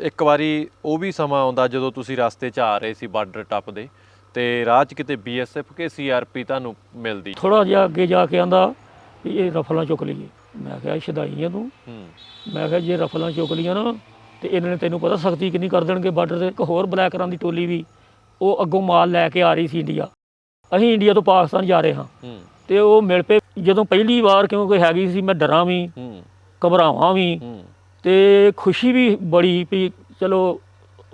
ਇੱਕ ਵਾਰੀ ਉਹ ਵੀ ਸਮਾਂ ਆਉਂਦਾ ਜਦੋਂ ਤੁਸੀਂ ਰਸਤੇ 'ਚ ਆ ਰਹੇ ਸੀ ਬਾਰਡਰ ਟੱਪਦੇ ਤੇ ਰਾਹ 'ਚ ਕਿਤੇ ਬੀਐਸਐਫ ਕੇ ਸੀਆਰਪੀ ਤੁਹਾਨੂੰ ਮਿਲਦੀ। ਥੋੜਾ ਜਿਹਾ ਅੱਗੇ ਜਾ ਕੇ ਆਂਦਾ ਵੀ ਇਹ ਰਫਲਾਂ ਚੁੱਕ ਲਈਏ। ਮੈਂ ਕਿਹਾ ਸ਼ਦਾਈ ਆ ਤੂੰ। ਹੂੰ। ਮੈਂ ਕਿਹਾ ਜੇ ਰਫਲਾਂ ਚੁੱਕ ਲੀਆਂ ਨਾ ਤੇ ਇਹਨਾਂ ਨੇ ਤੈਨੂੰ ਪਤਾ ਸਖਤੀ ਕਿੰਨੀ ਕਰ ਦੇਣਗੇ ਬਾਰਡਰ ਤੇ। ਇੱਕ ਹੋਰ ਬਲੈਕਰਾਂ ਦੀ ਟੋਲੀ ਵੀ ਉਹ ਅੱਗੋਂ ਮਾਲ ਲੈ ਕੇ ਆ ਰਹੀ ਸੀ ਇੰਡੀਆ। ਅਸੀਂ ਇੰਡੀਆ ਤੋਂ ਪਾਕਿਸਤਾਨ ਜਾ ਰਹੇ ਹਾਂ। ਹੂੰ। ਤੇ ਉਹ ਮਿਲ ਪਏ। ਜਦੋਂ ਪਹਿਲੀ ਵਾਰ ਕਿਉਂਕਿ ਹੈਗੀ ਸੀ ਮੈਂ ਡਰਾਂ ਵੀ ਹੂੰ। ਘਬਰਾਵਾਂ ਵੀ। ਹੂੰ। ਤੇ ਖੁਸ਼ੀ ਵੀ ਬੜੀ ਵੀ ਚਲੋ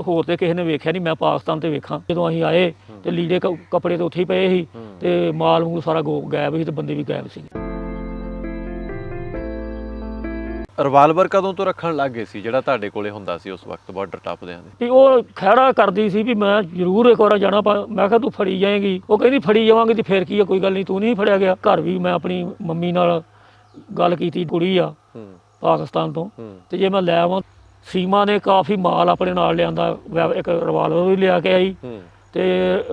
ਹੋਰ ਤੇ ਕਿਸੇ ਨੇ ਵੇਖਿਆ ਨਹੀਂ ਮੈਂ ਪਾਕਿਸਤਾਨ ਤੇ ਵੇਖਾਂ। ਜਦੋਂ ਅਸੀਂ ਆਏ ਤੇ ਲੀੜੇ ਕ- ਕੱਪੜੇ ਤੇ ਉੱਥੇ ਹੀ ਪਏ ਸੀ। ਤੇ ਮਾਲ ਮੂਲ ਸਾਰਾ ਗੋ- ਗਾਇਬ ਸੀ ਤੇ ਬੰਦੇ ਵੀ ਗਾਇਬ ਸੀ। ਰਿਵਾਲਵਰ ਕਦੋਂ ਤੋਂ ਰੱਖਣ ਲੱਗ ਗਏ ਸੀ ਜਿਹੜਾ ਤੁਹਾਡੇ ਕੋਲੇ ਹੁੰਦਾ ਸੀ ਉਸ ਵਕਤ ਬਾਰਡਰ ਟੱਪਦਿਆਂ ਦੇ? ਵੀ ਉਹ ਖਹਿੜਾ ਕਰਦੀ ਸੀ ਵੀ ਮੈਂ ਜ਼ਰੂਰ ਇੱਕ ਵਾਰ ਜਾਣਾ ਪਾ- ਮੈਂ ਕਿਹਾ ਤੂੰ ਫੜੀ ਜਾਏਂਗੀ। ਉਹ ਕਹਿੰਦੀ ਫੜੀ ਜਾਵਾਂਗੀ ਤੇ ਫੇਰ ਕੀ ਆ ਕੋਈ ਗੱਲ ਨਹੀਂ ਤੂੰ ਨਹੀਂ ਫੜਿਆ ਗਿਆ। ਘਰ ਵੀ ਮੈਂ ਆਪਣੀ ਮੰਮੀ ਨਾਲ ਗੱਲ ਕੀਤੀ ਕੁੜੀ ਆ। ਹੂੰ। ਪਾਕਿਸਤਾਨ ਤੋਂ। ਤੇ ਜੇ ਮੈਂ ਲੈ ਆਵਾਂ ਸੀਮਾ ਨੇ ਕਾਫੀ ਮਾਲ ਆਪਣੇ ਨਾਲ ਲਿਆਂਦਾ ਇੱਕ ਰਿਵਾਲਵਰ ਵੀ ਲਿਆ ਕੇ ਆਈ। ਤੇ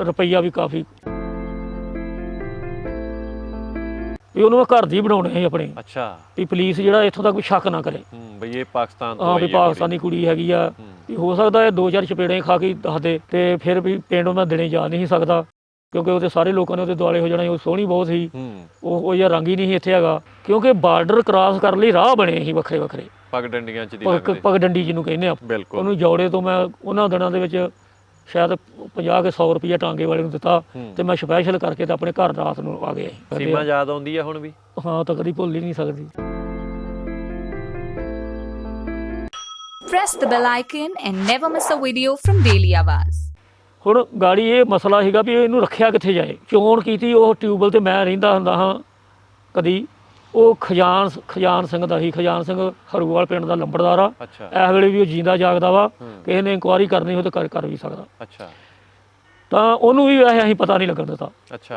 ਰੁਪਈਆ ਵੀ ਕਾਫੀ। ਵੀ ਉਹਨੂੰ ਘਰ ਦੀ ਬਣਾਉਣੇ ਸੀ ਆਪਣੇ। ਅੱਛਾ। ਵੀ ਪੁਲਿਸ ਜਿਹੜਾ ਇੱਥੋਂ ਤੱਕ ਵੀ ਸ਼ੱਕ ਨਾ ਕਰੇ। ਬਈ ਇਹ ਪਾਕਿਸਤਾਨ ਤੋਂ ਹਾਂ ਵੀ ਪਾਕਿਸਤਾਨੀ ਕੁੜੀ ਹੈਗੀ ਆ। ਵੀ ਹੋ ਸਕਦਾ ਇਹ ਦੋ ਚਾਰ ਚਪੇੜੇ ਖਾ ਕੇ ਹੀ ਦੱਸ ਦੇ ਤੇ ਫਿਰ ਵੀ ਪਿੰਡੋਂ ਮੈਂ ਦਿਨੇ ਜਾ ਨਹੀਂ ਸਕਦਾ। ਕਿਉਂਕਿ ਉਹਦੇ ਸਾਰੇ ਲੋਕਾਂ ਨੇ ਉਹਦੇ ਦੁਆਲੇ ਹੋ ਜਾਣਾ ਉਹ ਸੋਹਣੀ ਬਹੁਤ ਸੀ। ਉਹ ਉਹ ਜਿਹਾ ਰੰਗ ਹੀ ਨਹੀਂ ਇੱਥੇ ਹੈਗਾ। ਕਿਉਂਕਿ ਬਾਰਡਰ ਕ੍ਰਾਸ ਕਰਨ ਲਈ ਰਾਹ ਬਣੇ ਸੀ ਵੱਖਰੇ ਵੱਖਰੇ। ਪਗ ਡੰਡੀਆਂ 'ਚ ਦੀ ਪਗ ਲੱਗਦੇ। ਪਗ ਡੰਡੀ ਜਿਹਨੂੰ ਕਹਿੰਦੇ ਆ। ਬਿਲਕੁਲ। ਉਹਨੂੰ ਜੋੜੇ ਤੋਂ ਮੈਂ ਉਹਨਾਂ ਦਿਨਾਂ ਦੇ ਵਿੱਚ ਸ਼ਾਇਦ 50 ਕੇ 100 ਰੁਪਈਆ ਟਾਂਗੇ ਵਾਲੇ ਨੂੰ ਦਿੱਤਾ। ਤੇ ਮੈਂ ਸਪੈਸ਼ਲ ਕਰਕੇ ਤੇ ਆਪਣੇ ਘਰ ਰਾਤ ਨੂੰ ਆ ਗਿਆ ਸੀ। ਸੀਮਾ ਯਾਦ ਆਉਂਦੀ ਹੈ ਹੁਣ ਵੀ? ਹਾਂ ਤਾਂ ਕਦੀ ਭੁੱਲ ਹੀ ਨਹੀਂ ਸਕਦੀ। Press the bell icon and never miss a video from Daily Awaz. ਹੁਣ ਗਾੜੀ ਇਹ ਮਸਲਾ ਸੀਗਾ ਵੀ ਇਹਨੂੰ ਰੱਖਿਆ ਕਿੱਥੇ ਜਾਏ? ਚੋਣ ਕੀਤੀ ਉਹ ਟਿਊਬਲ ਤੇ ਮੈਂ ਰਹਿੰਦਾ ਹੁੰਦਾ ਹਾਂ ਕਦੀ। ਉਹ ਖਜ਼ਾਨ ਖਜ਼ਾਨ ਸਿੰਘ ਦਾ ਸੀ ਖਜ਼ਾਨ ਸਿੰਘ ਹਰੂਵਾਲ ਪਿੰਡ ਦਾ ਲੰਬੜਦਾਰ। ਆ ਇਸ ਵੇਲੇ ਵੀ ਉਹ ਜਿੰਦਾ ਜਾਗਦਾ ਵਾ ਹੂੰ। ਕਿਸੇ ਨੇ ਇਨਕੁਆਰੀ ਕਰਨੀ ਹੋ ਤਾਂ ਕਰ ਕਰ ਵੀ ਸਕਦਾ। ਅੱਛਾ। ਤਾਂ ਉਹਨੂੰ ਵੀ ਵੈਸੇ ਅਸੀਂ ਪਤਾ ਨਹੀਂ ਲੱਗਣ ਦਿੱਤਾ।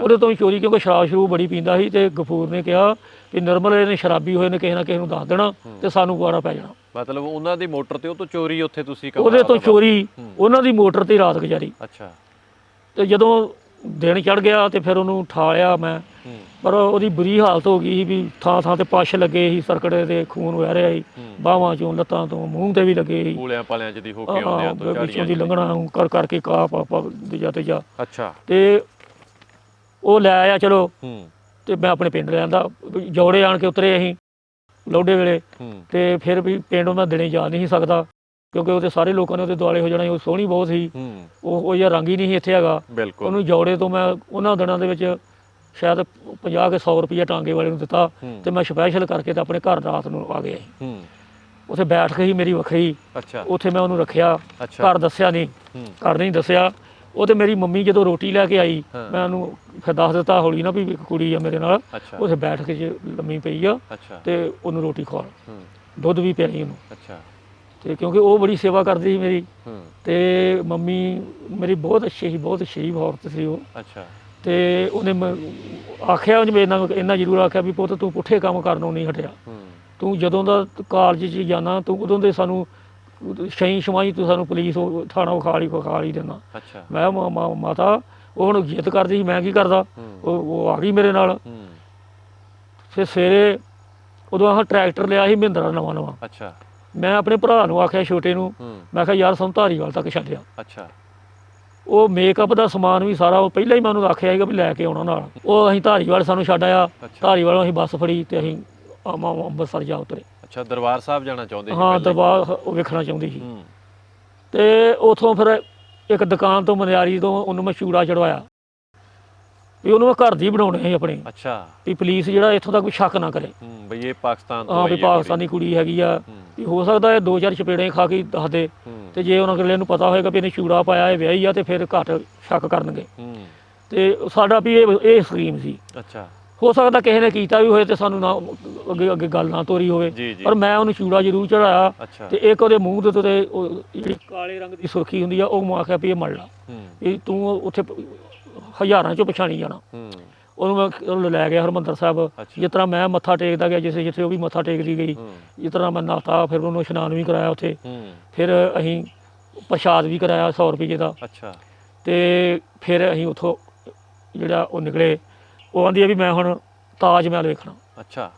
ਉਹਦੇ ਤੋਂ ਵੀ ਚੋਰੀ ਕਿਉਂਕਿ ਸ਼ਰਾਬ ਸ਼ਰੂਬ ਬੜੀ ਪੀਂਦਾ ਸੀ ਤੇ ਗਫੂਰ ਨੇ ਕਿਹਾ ਕਿ ਨਰਮਲ ਇਹਨੇ ਸ਼ਰਾਬੀ ਹੋਏ ਨੇ ਕਿਸੇ ਨਾ ਕਿਸੇ ਨੂੰ ਦੱਸ ਦੇਣਾ ਤੇ ਸਾਨੂੰ ਗੁਆਰਾ ਪੈ ਜਾਣਾ। ਮਤਲਬ ਉਹਨਾਂ ਦੀ ਮੋਟਰ ਤੇ ਉਹ ਤੋਂ ਚੋਰੀ ਉੱਥੇ ਤੁਸੀਂ ਕਮਰਾ ਉਹਦੇ ਤੋਂ ਚੋਰੀ। ਉਹਨਾਂ ਦੀ ਮੋਟਰ ਤੇ ਰਾਤ ਗੁਜ਼ਾਰੀ। ਅੱਛਾ। ਤੇ ਜਦੋਂ ਦਿਨ ਚੜ ਗਿਆ ਤੇ ਫਿਰ ਉਹਨੂੰ ਠਾਲਿਆ ਮੈਂ। ਪਰ ਉਹਦੀ ਬੁਰੀ ਹਾਲਤ ਹੋ ਗਈ ਸੀ ਵੀ ਥਾਂ ਥਾਂ ਤੇ ਪੱਸ਼ ਲੱਗੇ ਸੀ ਸਰਕੜੇ ਤੇ ਖੂਨ ਵਹਿ ਰਿਹਾ ਸੀ। ਬਾਹਾਂ ਚੋਂ ਲੱਤਾਂ ਤੋਂ ਮੂੰਹ ਤੇ ਵੀ ਲੱਗੇ ਸੀ। ਪੂਲਿਆਂ ਪਾਲਿਆਂ 'ਚ ਦੀ ਹੋ ਕੇ ਆਉਂਦੇ ਆ ਤੋਂ ਵਿੱਚੋਂ ਝਾੜੀਆਂ ਦੀ 'ਚ। ਲੰਘਣਾ ਕਰ ਕਰਕੇ ਕਾ ਪਾ ਪਾ ਦੂਜਾ ਤੇ ਜਾ ਅੱਛਾ। ਤੇ ਉਹ ਲੈ ਆਇਆ ਚਲੋ। ਤੇ ਮੈਂ ਆਪਣੇ ਪਿੰਡ ਵੀ ਜੋੜੇ ਆਣ ਕੇ ਉਤਰੇ ਅਸੀਂ। ਲੋਡੇ ਵੇਲੇ ਹੂੰ। ਤੇ ਫਿਰ ਵੀ ਪਿੰਡੋਂ ਮੈਂ ਦਿਨੇ ਜਾ ਨਹੀਂ ਸੀ ਸਕਦਾ ਕਿਉਂਕਿ ਉਹਦੇ ਸਾਰੇ ਲੋਕਾਂ ਨੇ ਉਹਦੇ ਦੁਆਲੇ ਹੋ ਜਾਣਾ ਸੀ ਉਹ ਸੋਹਣੀ ਬਹੁਤ ਸੀ। ਹੂੰ। ਉਹ ਉਹ ਜਿਹਾ ਰੰਗ ਹੀ ਨਹੀਂ ਸੀ ਇੱਥੇ ਹੈਗਾ। ਬਿਲਕੁਲ। ਉਹਨੂੰ ਜੋੜੇ ਤੋਂ ਮੈਂ ਉਹਨਾਂ ਦਿਨਾਂ ਦੇ ਵਿੱਚ ਸ਼ਾਇਦ 50 ਕੇ 100 ਰੁਪਈਆ ਟਾਂਗੇ ਵਾਲੇ ਨੂੰ ਦਿੱਤਾ ਹੂੰ। ਤੇ ਮੈਂ ਸਪੈਸ਼ਲ ਕਰਕੇ ਤੇ ਆਪਣੇ ਘਰ ਰਾਤ ਨੂੰ ਆ ਗਿਆ। ਸੀ। ਹੂੰ। ਉੱਥੇ ਬੈਠ ਕੇ ਹੀ ਮੇਰੀ ਵੱਖਰੀ ਅੱਛਾ। ਉੱਥੇ ਮੈਂ ਉਹਨੂੰ ਰੱਖਿਆ ਅੱਛਾ। ਘਰ ਦੱਸਿਆ ਨਹੀਂ ਹੂੰ। ਘਰ ਨਹੀਂ ਦੱਸਿਆ। ਉਹ ਤੇ ਮੇਰੀ ਮੰਮੀ ਜਦੋਂ ਰੋਟੀ ਲੈ ਕੇ ਆਈ ਹਾਂ। ਮੈਂ ਉਹਨੂੰ ਫਿਰ ਦੱਸ ਦਿੱਤਾ ਹੌਲੀ ਨਾ ਵੀ ਇੱਕ ਕੁੜੀ ਆ ਮੇਰੇ ਨਾਲ ਅੱਛਾ। ਉੱਥੇ ਬੈਠ ਕੇ ਜੇ ਲੰਮੀ ਪਈ ਆ ਅੱਛਾ। ਤੇ ਉਹਨੂੰ ਰੋਟੀ ਖਵਾ ਹੂੰ। ਦੁੱਧ ਵੀ ਪਿਆਈ ਉਹਨੂੰ। ਅੱਛਾ। ਤੇ ਕਿਉਂਕਿ ਉਹ ਬੜੀ ਸੇਵਾ ਕਰਦੀ ਸੀ ਮੇਰੀ। ਹੂੰ। ਤੇ ਮੰਮੀ ਮੇਰੀ ਬਹੁਤ ਅੱਛੀ ਸੀ ਬਹੁਤ ਸ਼ਰੀਫ ਔਰਤ ਸੀ ਉਹ। ਅੱਛਾ। ਤੇ ਉਹਨੇ ਮ- ਆਖਿਆ ਉਹਨੇ ਮੇਰੇ ਨਾਲ ਇੰਨਾ ਜ਼ਰੂਰ ਆਖਿਆ ਵੀ ਪੁੱਤ ਤੂੰ ਪੁੱਠੇ ਕੰਮ ਕਰਨੋਂ ਨਹੀਂ ਹਟਿਆ। ਹੂੰ। ਤੂੰ ਜਦੋਂ ਦਾ ਕਾਲਜ 'ਚ ਜਾਣਾ ਤੂੰ ਉਦੋਂ ਦੇ ਸਾਨੂੰ ਸ਼ਈ ਸ਼ਮਾਈ ਤੂੰ ਸਾਨੂੰ ਪੁਲਿਸ ਉਹ ਥਾਣਾ ਵਿਖਾਲੀ ਵਿਖਾਲੀ ਦਿੰਦਾ ਅੱਛਾ। ਮੈਂ ਕਿਹਾ, ਮਾ- ਮਾ- ਮਾਤਾ ਉਹ ਹੁਣ ਜਿੱਦ ਕਰਦੀ ਸੀ ਮੈਂ ਕੀ ਕਰਦਾ? ਉਹ ਉਹ ਆ ਗਈ ਮੇਰੇ ਨਾਲ। ਫਿਰ ਸਵੇਰੇ ਉਦੋਂ ਆਹ ਟਰੈਕਟਰ ਲਿਆ ਸੀ ਮਹਿੰਦਰਾ ਨਵਾਂ ਨਵਾਂ। ਅੱਛਾ। ਮੈਂ ਆਪਣੇ ਭਰਾ ਨੂੰ ਆਖਿਆ ਛੋਟੇ ਨੂੰ ਮੈਂ ਕਿਹਾ ਯਾਰ ਸਾਨੂੰ ਧਾਰੀਵਾਲ ਤੱਕ ਛੱਡਿਆ। ਅੱਛਾ। ਉਹ ਮੇਕਅਪ ਦਾ ਸਮਾਨ ਵੀ ਸਾਰਾ ਉਹ ਪਹਿਲਾਂ ਹੀ ਮੈਂ ਉਹਨੂੰ ਆਖਿਆ ਸੀਗਾ ਵੀ ਲੈ ਕੇ ਆਉਣਾ ਨਾਲ। ਉਹ ਅਸੀਂ ਧਾਰੀਵਾਲ ਸਾਨੂੰ ਛੱਡ ਆਇਆ। ਧਾਰੀਵਾਲੋਂ ਅਸੀਂ ਬੱਸ ਫੜੀ ਤੇ ਅਸੀਂ ਆਮਾ ਅੰਮ੍ਰਿਤਸਰ ਜਾ ਉਤਰੇ। ਅੱਛਾ ਦਰਬਾਰ ਸਾਹਿਬ ਜਾਣਾ ਚਾਹੁੰਦੇ ਸੀ ਹਾਂ। ਦਰਬਾਰ ਉਹ ਵੇਖਣਾ ਚਾਹੁੰਦੀ ਸੀ। ਤੇ ਉਥੋਂ ਫਿਰ ਇੱਕ ਦੁਕਾਨ ਤੋਂ ਮਨਿਆਰੀ ਤੋਂ ਉਹਨੂੰ ਮੈਂ ਚੂੜਾ ਚੜਵਾਇਆ। ਵੀ ਉਹਨੂੰ ਮੈਂ ਘਰ ਦੀ ਬਣਾਉਣੇ ਸੀ ਆਪਣੇ। ਅੱਛਾ। ਵੀ ਪੁਲਿਸ ਜਿਹੜਾ ਇੱਥੋਂ ਤੱਕ ਕੋਈ ਸ਼ੱਕ ਨਾ ਕਰੇ। ਹੂੰ ਬਈ ਇਹ ਪਾਕਿਸਤਾਨ ਤੋਂ ਹਾਂ ਆਈ ਹੈ ਪਾਕਿਸਤਾਨੀ ਕੁੜੀ ਹੈਗੀ ਆ। ਵੀ ਹੋ ਸਕਦਾ ਇਹ ਦੋ ਚਾਰ ਚਪੇੜੇ ਖਾ ਕੇ ਹੀ ਦੱਸ ਦੇ। ਹੂੰ। ਤੇ ਜੇ ਉਹਨਾਂ ਅਗਲੇ ਨੂੰ ਪਤਾ ਹੋਏਗਾ ਵੀ ਇਹਨੇ ਚੂੜਾ ਪਾਇਆ ਇਹ ਵਿਆਹੀ ਆ ਤੇ ਫਿਰ ਘੱਟ ਸ਼ੱਕ ਕਰਨਗੇ। ਹੂੰ। ਤੇ ਸਾਡਾ ਵੀ ਇਹ ਇਹ ਸਕੀਮ ਸੀ। ਅੱਛਾ। ਹੋ ਸਕਦਾ ਕਿਸੇ ਨੇ ਕੀਤਾ ਵੀ ਹੋਏ ਤੇ ਸਾਨੂੰ ਨਾ ਅੱਗੇ ਅੱਗੇ ਗੱਲ ਨਾ ਤੋਰੀ ਹੋਵੇ। ਪਰ ਮੈਂ ਉਹਨੂੰ ਚੂੜਾ ਜ਼ਰੂਰ ਚੜਾਇਆ ਤੇ ਇੱਕ ਉਹਦੇ ਮੂੰਹ ਦੇ ਉੱਤੇ ਉਹ ਜਿਹੜੀ ਕਾਲੇ ਰੰਗ ਦੀ ਸੁਰਖੀ ਹੁੰਦੀ ਆ ਉਹ ਮੈਂ ਆਖਿਆ ਵੀ ਇਹ ਮੜ ਲਾ। ਵੀ ਤੂੰ ਉੱਥੇ ਹਜ਼ਾਰਾਂ ਚੋਂ ਪਛਾਣੀ ਜਾਣਾ। ਉਹਨੂੰ ਮੈਂ ਲੈ ਗਿਆ ਹਰਮੰਦਰ ਸਾਹਿਬ। ਜਿਸ ਤਰ੍ਹਾਂ ਮੈਂ ਮੱਥਾ ਟੇਕਦਾ ਗਿਆ ਜਿਸੇ ਜਿੱਥੇ ਉਹ ਵੀ ਮੱਥਾ ਟੇਕਦੀ ਗਈ। ਜਿਸ ਤਰ੍ਹਾਂ ਮੈਂ ਨਹਾਤਾ ਫਿਰ ਉਹਨੂੰ ਇਸ਼ਨਾਨ ਵੀ ਕਰਾਇਆ ਉੱਥੇ। ਫਿਰ ਅਸੀਂ ਪ੍ਰਸ਼ਾਦ ਵੀ ਕਰਾਇਆ 100 ਰੁਪਏ ਦਾ। ਅੱਛਾ। ਤੇ ਫਿਰ ਅਸੀਂ ਉੱਥੋਂ ਜਿਹੜਾ ਉਹ ਨਿਕਲੇ। ਉਹ ਆਂਦੀ ਆ ਵੀ ਮੈਂ ਹੁਣ ਤਾਜ ਮਹਿਲ ਵੇਖਣਾ। ਅੱਛਾ।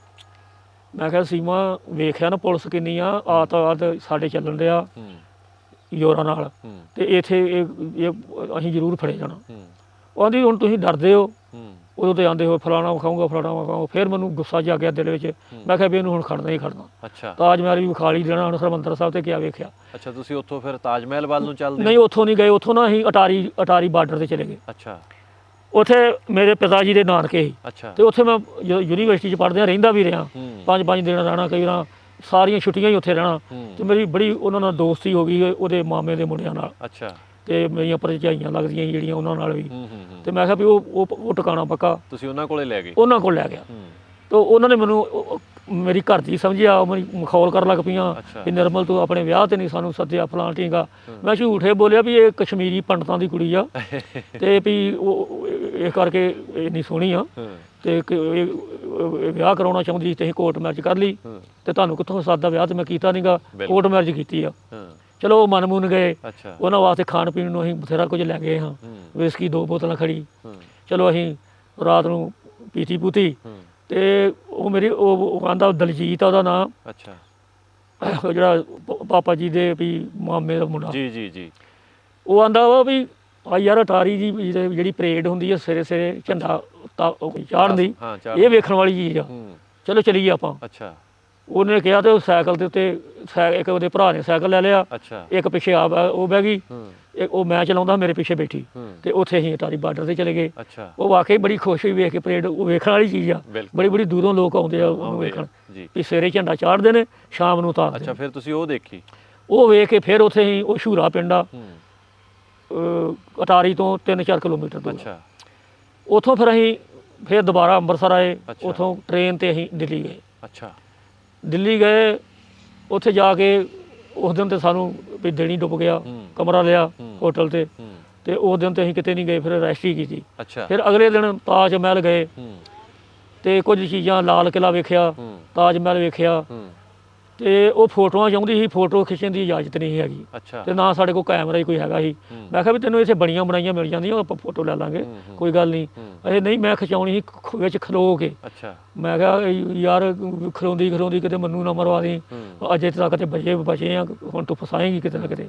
ਮੈਂ ਕਿਹਾ ਸੀਮਾ ਵੇਖਿਆ ਨਾ ਪੁਲਿਸ ਕਿੰਨੀ ਆ ਆ ਤਾਂ ਆ ਤਾਂ ਸਾਡੇ ਚੱਲਣ ਡਿਆ ਹੂੰ। ਜ਼ੋਰਾਂ ਨਾਲ। ਹੂੰ। ਤੇ ਇੱਥੇ ਇਹ ਇਹ ਅਸੀਂ ਜ਼ਰੂਰ ਫੜੇ ਜਾਣਾ। ਹੂੰ। ਉਹ ਆਂਦੀ ਹੁਣ ਤੁਸੀਂ ਡਰਦੇ ਹੋ। ਹੂੰ। ਉਦੋਂ ਤੇ ਆਂਦੇ ਹੋ ਫਲਾਣਾ ਵਿਖਾਊਂਗਾ ਫਲਾਣਾ ਵਿਖਾਊਂਗਾ। ਫਿਰ ਮੈਨੂੰ ਗੁੱਸਾ ਜਾ ਗਿਆ ਦਿਲ ਵਿੱਚ। ਮੈਂ ਕਿਹਾ ਵੀ ਇਹਨੂੰ ਹੁਣ ਖੜਨਾ ਹੀ ਖੜਨਾ। ਅੱਛਾ। ਤਾਜ ਮਹਿਲ ਵੀ ਵਿਖਾ ਲਈ ਦੇਣਾ ਹੁਣ ਹਰਮੰਦਰ ਸਾਹਿਬ ਤੇ ਕਿਆ ਵੇਖਿਆ। ਅੱਛਾ ਤੁਸੀਂ ਉੱਥੋਂ ਫਿਰ ਤਾਜ ਮਹਿਲ ਵੱਲ ਨੂੰ ਚੱਲਦੇ ਨਹੀਂ ਉੱਥੋਂ ਨਹੀਂ ਗਏ। ਉੱਥੋਂ ਨਾ ਅਸੀਂ ਅਟਾਰੀ ਅਟਾਰੀ ਬਾਰਡਰ ਤੇ ਚਲੇ ਗਏ। ਅੱਛਾ। ਉੱਥੇ ਮੇਰੇ ਪਿਤਾ ਜੀ ਦੇ ਨਾਨਕੇ ਸੀ। ਅੱਛਾ। ਤੇ ਉੱਥੇ ਮੈਂ ਜਦੋਂ ਯੂਨੀਵਰਸਿਟੀ 'ਚ ਪੜ੍ਹਦਿਆਂ ਰਹਿੰਦਾ ਵੀ ਰਿਹਾ। ਹੂੰ। ਪੰਜ ਪੰਜ ਦਿਨ ਰਹਿਣਾ ਕਈ ਵਾਰ ਸਾਰੀਆਂ ਛੁੱਟੀਆਂ ਹੀ ਉੱਥੇ ਰਹਿਣਾ। ਹੂੰ। ਤੇ ਮੇਰੀ ਬੜੀ ਉਹਨਾਂ ਨਾਲ ਦੋਸਤੀ ਹੋ ਗਈ ਉਹਦੇ ਮਾਮੇ ਦੇ ਮੁੰਡਿਆਂ ਨਾਲ। ਅੱਛਾ। ਤੇ ਮੇਰੀਆਂ ਭਰਜਾਈਆਂ ਲੱਗਦੀਆਂ ਸੀ ਜਿਹੜੀਆਂ ਉਹਨਾਂ ਨਾਲ ਵੀ। ਹੂੰ ਹੂੰ ਹੂੰ। ਤੇ ਮੈਂ ਕਿਹਾ ਵੀ ਉਹ ਉਹ ਉਹ ਟਿਕਾਣਾ ਪੱਕਾ। ਤੁਸੀਂ ਉਹਨਾਂ ਕੋਲੇ ਲੈ ਗਏ? ਉਹਨਾਂ ਕੋਲ ਲੈ ਗਿਆ। ਹੂੰ। ਤੇ ਉਹਨਾਂ ਨੇ ਮੈਨੂੰ ਉਹ- ਉਹ ਮੇਰੀ ਘਰ ਦੀ ਸਮਝਿਆ ਉਹ ਮੇਰੀ ਮਖੌਲ ਕਰਨ ਲੱਗ ਪਈਆਂ ਅੱਛਾ। ਵੀ ਨਿਰਮਲ ਤੂੰ ਆਪਣੇ ਵਿਆਹ ਤੇ ਨਹੀਂ ਸਾਨੂੰ ਸੱਦਿਆ ਫਲਾਂ ਢੀਂਗਾ ਮੈਂ ਝੂਠੇ ਬੋਲਿਆ ਵੀ ਇਹ ਕਸ਼ਮੀਰੀ ਪੰਡਤਾਂ ਦੀ ਕੁੜੀ ਆ। ਤੇ ਵੀ ਉਹ ਇਹ ਕਰਕੇ ਇਹ ਨਹੀਂ ਸੋਹਣੀ ਆ। ਤੇ ਕਿ ਇਹ ਇਹ ਵਿਆਹ ਕਰਾਉਣਾ ਚਾਹੁੰਦੀ ਤੇ ਅਸੀਂ ਕੋਰਟ ਮੈਰਿਜ ਕਰ ਲਈ। ਤੇ ਤੁਹਾਨੂੰ ਕਿੱਥੋਂ ਸਾਦਾ ਵਿਆਹ ਤੇ ਮੈਂ ਕੀਤਾ ਨਹੀਂਗਾ। ਕੋਰਟ ਮੈਰਿਜ ਕੀਤੀ ਆ। ਚਲੋ ਉਹ ਮਨ ਮੁਨ ਗਏ ਉਹਨਾਂ ਵਾਸਤੇ ਖਾਣ ਪੀਣ ਨੂੰ ਅਸੀਂ ਬਥੇਰਾ ਕੁਝ ਲੈ ਗਏ ਹਾਂ। ਵਿਸਕੀ ਦੋ ਬੋਤਲਾਂ ਖੜੀ। ਚਲੋ ਅਸੀਂ ਰਾਤ ਨੂੰ ਪੀਤੀ ਪੂਤੀ। ਤੇ ਉਹ ਮੇਰੀ ਉਹ ਕਹਿੰਦਾ ਦਲਜੀਤ ਆ ਉਹਦਾ ਨਾਮ ਅੱਛਾ। ਜਿਹੜਾ ਪਾਪਾ ਜੀ ਦੇ ਵੀ ਮਾਮੇ ਦਾ ਮੁੰਡਾ। ਜੀ ਜੀ ਜੀ। ਉਹ ਆਂਦਾ ਵਾ ਵੀ ਆ ਯਾਰ ਅਟਾਰੀ ਜੀ ਜਿਹੜੀ ਜਿਹੜੀ ਪਰੇਡ ਹੁੰਦੀ ਹੈ ਸਵੇਰੇ ਸਵੇਰੇ ਝੰਡਾ ਚਾੜਨ ਦੀ ਹਾਂ ਇਹ ਵੇਖਣ ਵਾਲੀ ਚੀਜ਼ ਆ। ਹੂੰ। ਚਲੋ ਚਲੀਏ ਆਪਾਂ। ਅੱਛਾ। ਉਹਨੇ ਕਿਹਾ ਤੇ ਉਹ ਸਾਈਕਲ ਦੇ ਉੱਤੇ ਸਾਈ- ਇੱਕ ਉਹਦੇ ਭਰਾ ਨੇ ਸਾਈਕਲ ਲੈ ਲਿਆ। ਅੱਛਾ। ਇੱਕ ਪਿੱਛੇ ਆ ਬੈ- ਉਹ ਬਹਿ ਗਈ। ਹੂੰ। ਇੱਕ ਉਹ ਮੈਂ ਚਲਾਉਂਦਾ ਮੇਰੇ ਪਿੱਛੇ ਬੈਠੀ। ਹੂੰ। ਤੇ ਉੱਥੇ ਅਸੀਂ ਅਟਾਰੀ ਬਾਰਡਰ ਤੇ ਚਲੇ ਗਏ। ਅੱਛਾ। ਉਹ ਵਾਕਈ ਬੜੀ ਖੁਸ਼ ਹੋਈ ਵੇਖ ਕੇ ਪਰੇਡ ਉਹ ਵੇਖਣ ਵਾਲੀ ਚੀਜ਼ ਆ। ਬਿਲਕੁਲ। ਬੜੀ ਬੜੀ ਦੂਰੋਂ ਲੋਕ ਆਉਂਦੇ ਆ ਉਹਨੂੰ ਆਉਂਦੇ ਆ, ਵੇਖਣ। ਜੀ। ਵੀ ਸਵੇਰੇ ਝੰਡਾ ਚਾੜਦੇ ਨੇ ਸ਼ਾਮ ਨੂੰ ਉਤਾਰਦੇ ਅੱਛਾ ਨੇ। ਫਿਰ ਤੁਸੀਂ ਉਹ ਦੇਖੀ? ਉਹ ਵੇਖ ਕੇ ਫਿਰ ਉੱਥੇ ਹੀ ਉਹ ਸ਼ੂਰਾ ਪਿੰਡ ਆ। ਹੂੰ। ਅਟਾਰੀ ਤੋਂ 3-4 ਕਿਲੋਮੀਟਰ ਦੂਰ। ਅੱਛਾ। ਉੱਥੋਂ ਫਿਰ ਅਸੀਂ ਫਿਰ ਦੁਬਾਰਾ ਅੰਮ੍ਰਿਤਸਰ ਆਏ ਅੱਛਾ। ਉੱਥੋਂ ਟ੍ਰੇਨ ਤੇ ਅਸੀਂ ਦਿੱਲੀ ਗਏ। ਅੱਛਾ। ਦਿੱਲੀ ਗਏ ਉੱਥੇ ਜਾ ਕੇ ਉਸ ਦਿਨ ਤੇ ਸਾਨੂੰ ਵੀ ਹੀ ਡੁੱਬ ਗਿਆ ਹੂੰ। ਕਮਰਾ ਲਿਆ ਹੂੰ। ਹੋਟਲ ਤੇ। ਹੂੰ। ਤੇ ਉਸ ਦਿਨ ਤੇ ਅਸੀਂ ਕਿਤੇ ਨਹੀਂ ਗਏ ਫਿਰ ਰੈਸਟ ਹੀ ਕੀਤੀ। ਅੱਛਾ। ਫਿਰ ਅਗਲੇ ਦਿਨ ਤਾਜ ਮਹਿਲ ਗਏ। ਹੂੰ। ਤੇ ਕੁਝ ਚੀਜ਼ਾਂ ਲਾਲ ਕਿਲਾ ਵੇਖਿਆ ਹੂੰ। ਤਾਜ ਮਹਿਲ ਵੇਖਿਆ। ਹੂੰ। ਤੇ ਉਹ ਫੋਟੋਆਂ ਚਾਹੁੰਦੀ ਸੀ ਫੋਟੋ ਖਿੱਚਣ ਦੀ ਇਜਾਜ਼ਤ ਨਹੀਂ ਹੈਗੀ। ਅੱਛਾ। ਤੇ ਨਾ ਸਾਡੇ ਕੋਲ ਕੈਮਰਾ ਹੀ ਕੋਈ ਹੈਗਾ ਸੀ। ਮੈਂ ਕਿਹਾ ਵੀ ਤੈਨੂੰ ਇੱਥੇ ਬਣੀਆਂ ਬਣਾਈਆਂ ਮਿਲ ਜਾਂਦੀਆਂ ਉਹ ਆਪਾਂ ਫੋਟੋ ਲੈ ਲਾਂਗੇ। ਕੋਈ ਗੱਲ ਨਹੀਂ। ਇਹ ਨਹੀਂ ਮੈਂ ਖਿਚਾਉਣੀ ਸੀ ਵਿੱਚ ਖਲੋ ਕੇ। ਅੱਛਾ। ਮੈਂ ਕਿਹਾ ਯਾਰ ਖਲੋਂਦੀ ਖਲੋਂਦੀ ਕਿਤੇ ਮੈਨੂੰ ਨਾ ਮਰਵਾ ਦੇ ਅਜੇ ਤੱਕ ਤੇ ਬਚੇ ਬਚੇ ਆ ਹੁਣ ਤੂੰ ਫਸਾਏਂਗੀ ਕਿਤੇ ਨਾ ਕਿਤੇ।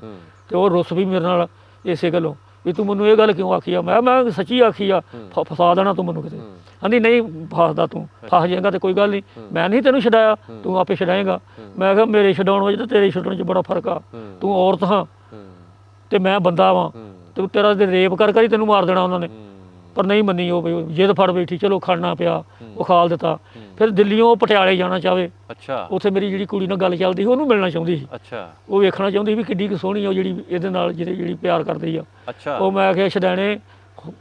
ਤੇ ਉਹ ਰੁੱਸ ਵੀ ਮੇਰੇ ਨਾਲ। ਇਸੇ ਗੱਲੋਂ ਵੀ ਤੂੰ ਮੈਨੂੰ ਇਹ ਗੱਲ ਕਿਉਂ ਆਖੀ ਆ? ਮੈਂ ਮੈਂ ਸੱਚੀ ਆਖੀ ਆ ਫ- ਫਸਾ ਦੇਣਾ ਤੂੰ ਮੈਨੂੰ ਕਿਤੇ। ਕਹਿੰਦੀ ਨਹੀਂ ਫਸਦਾ ਤੂੰ। ਫਸ ਜਾਏਗਾ ਤੇ ਕੋਈ ਗੱਲ ਨਹੀਂ। ਮੈਂ ਨਹੀਂ ਤੈਨੂੰ ਛਡਾਇਆ। ਤੂੰ ਆਪੇ ਛਡਾਏਗਾ। ਮੈਂ ਕਿਹਾ ਮੇਰੇ ਛਡਾਉਣ ਵਿੱਚ ਤੇ ਤੇਰੇ ਛਡਾਉਣ 'ਚ ਬੜਾ ਫ਼ਰਕ ਆ। ਤੂੰ ਔਰਤ ਹਾਂ। ਤੇ ਮੈਂ ਬੰਦਾ ਵਾਂ। ਤੇ ਤੇਰਾ ਤੇ ਰੇਪ ਕਰ ਕਰ ਹੀ ਤੈਨੂੰ ਮਾਰ ਦੇਣਾ ਉਹਨਾਂ ਨੇ। ਪਰ ਨਹੀਂ ਮੰਨੀ ਉਹ ਉਹ ਜਿੱਦ ਫੜ ਬੈਠੀ ਚਲੋ ਖੜਨਾ ਪਿਆ ਉਹ ਖਾਲ ਦਿੱਤਾ। ਫਿਰ ਦਿੱਲੀੋਂ ਪਟਿਆਲੇ ਜਾਣਾ ਚਾਵੇ। ਅੱਛਾ। ਉੱਥੇ ਮੇਰੀ ਜਿਹੜੀ ਕੁੜੀ ਨਾਲ ਗੱਲ ਚੱਲਦੀ ਸੀ ਉਹਨੂੰ ਮਿਲਣਾ ਚਾਹੁੰਦੀ ਸੀ। ਅੱਛਾ। ਉਹ ਵੇਖਣਾ ਚਾਹੁੰਦੀ ਵੀ ਕਿੱਡੀ ਕੁ ਸੋਹਣੀ ਆ ਉਹ ਜਿਹੜੀ ਇਹਦੇ ਨਾਲ ਜਿਹੜੀ ਜਿਹੜੀ ਪਿਆਰ ਕਰਦੀ ਆ। ਅੱਛਾ। ਉਹ ਮੈਂ ਕਿਹਾ ਛਡਾਣੇ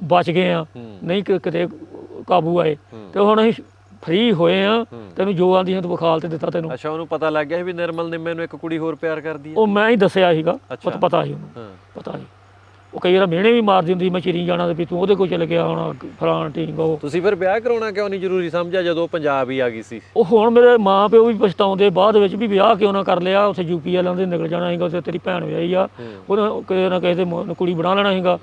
ਬਚ ਗਏ ਆ। ਹੂੰ। ਨਹੀਂ ਕਿ ਕਿਤੇ ਕਾਬੂ ਆਏ। ਹੂੰ। ਤੇ ਹੁਣ ਅਸੀਂ ਫ੍ਰੀ ਹੋਏ ਆ। ਹੂੰ। ਤੈਨੂੰ ਜੋ ਆਂਦੀਆਂ ਤੂੰ ਵਿਖਾਲ ਤੇ ਦਿੱਤਾ ਤੈਨੂੰ। ਅੱਛਾ ਉਹਨੂੰ ਪਤਾ ਲੱਗ ਗਿਆ ਸੀ ਵੀ ਨਿਰਮਲ ਨੇ ਮੈਨੂੰ ਇੱਕ ਕੁੜੀ ਹੋਰ ਪਿਆਰ ਕਰਦੀ ਹੈ ਉਹ ਮੈਂ ਹੀ ਦੱਸਿਆ ਸੀਗਾ। ਪਤਾ ਸੀ ਉਹਨੂੰ। ਹਾਂ। ਪਤਾ ਸੀ। ਉਹ ਕਈ ਵਾਰ ਮਿਹਣੇ ਵੀ ਮਾਰਦੀ ਹੁੰਦੀ ਮੈਂ ਚਿਰੀ ਜਾਣਾ ਤੇ ਵੀ ਤੂੰ ਉਹਦੇ ਕੋਲ ਚਲੇ ਗਿਆ ਹੁਣ ਫਲਾਂ ਟੀਂਗ ਉਹ। ਤੁਸੀਂ ਫਿਰ ਵਿਆਹ ਕਰਾਉਣਾ ਕਿਉਂ ਨਹੀਂ ਜ਼ਰੂਰੀ? ਸਮਝਿਆ ਜਦੋਂ ਉਹ ਪੰਜਾਬ ਹੀ ਆ ਗਈ ਸੀ। ਉਹ ਹੁਣ ਮੇਰੇ ਮਾਂ ਪਿਓ ਵੀ ਪਛਤਾਉਂਦੇ ਬਾਅਦ ਵਿੱਚ ਵੀ ਵਿਆਹ ਕਿਉਂ ਨਾ ਕਰ ਲਿਆ ਉੱਥੇ ਯੂਪੀ ਵਾਲਿਆਂ ਦੇ ਨਿਕਲ ਜਾਣਾ ਸੀਗਾ ਉੱਥੇ ਤੇਰੀ ਭੈਣ ਵਿਆਹੀ ਆ। ਹੂੰ। ਉਹਨੇ ਕਿਸੇ ਨਾ ਕਿਸੇ ਦੇ ਮੂੰਹ ਨੂੰ ਕੁੜੀ ਬਣਾ ਲੈਣਾ ਸੀਗਾ।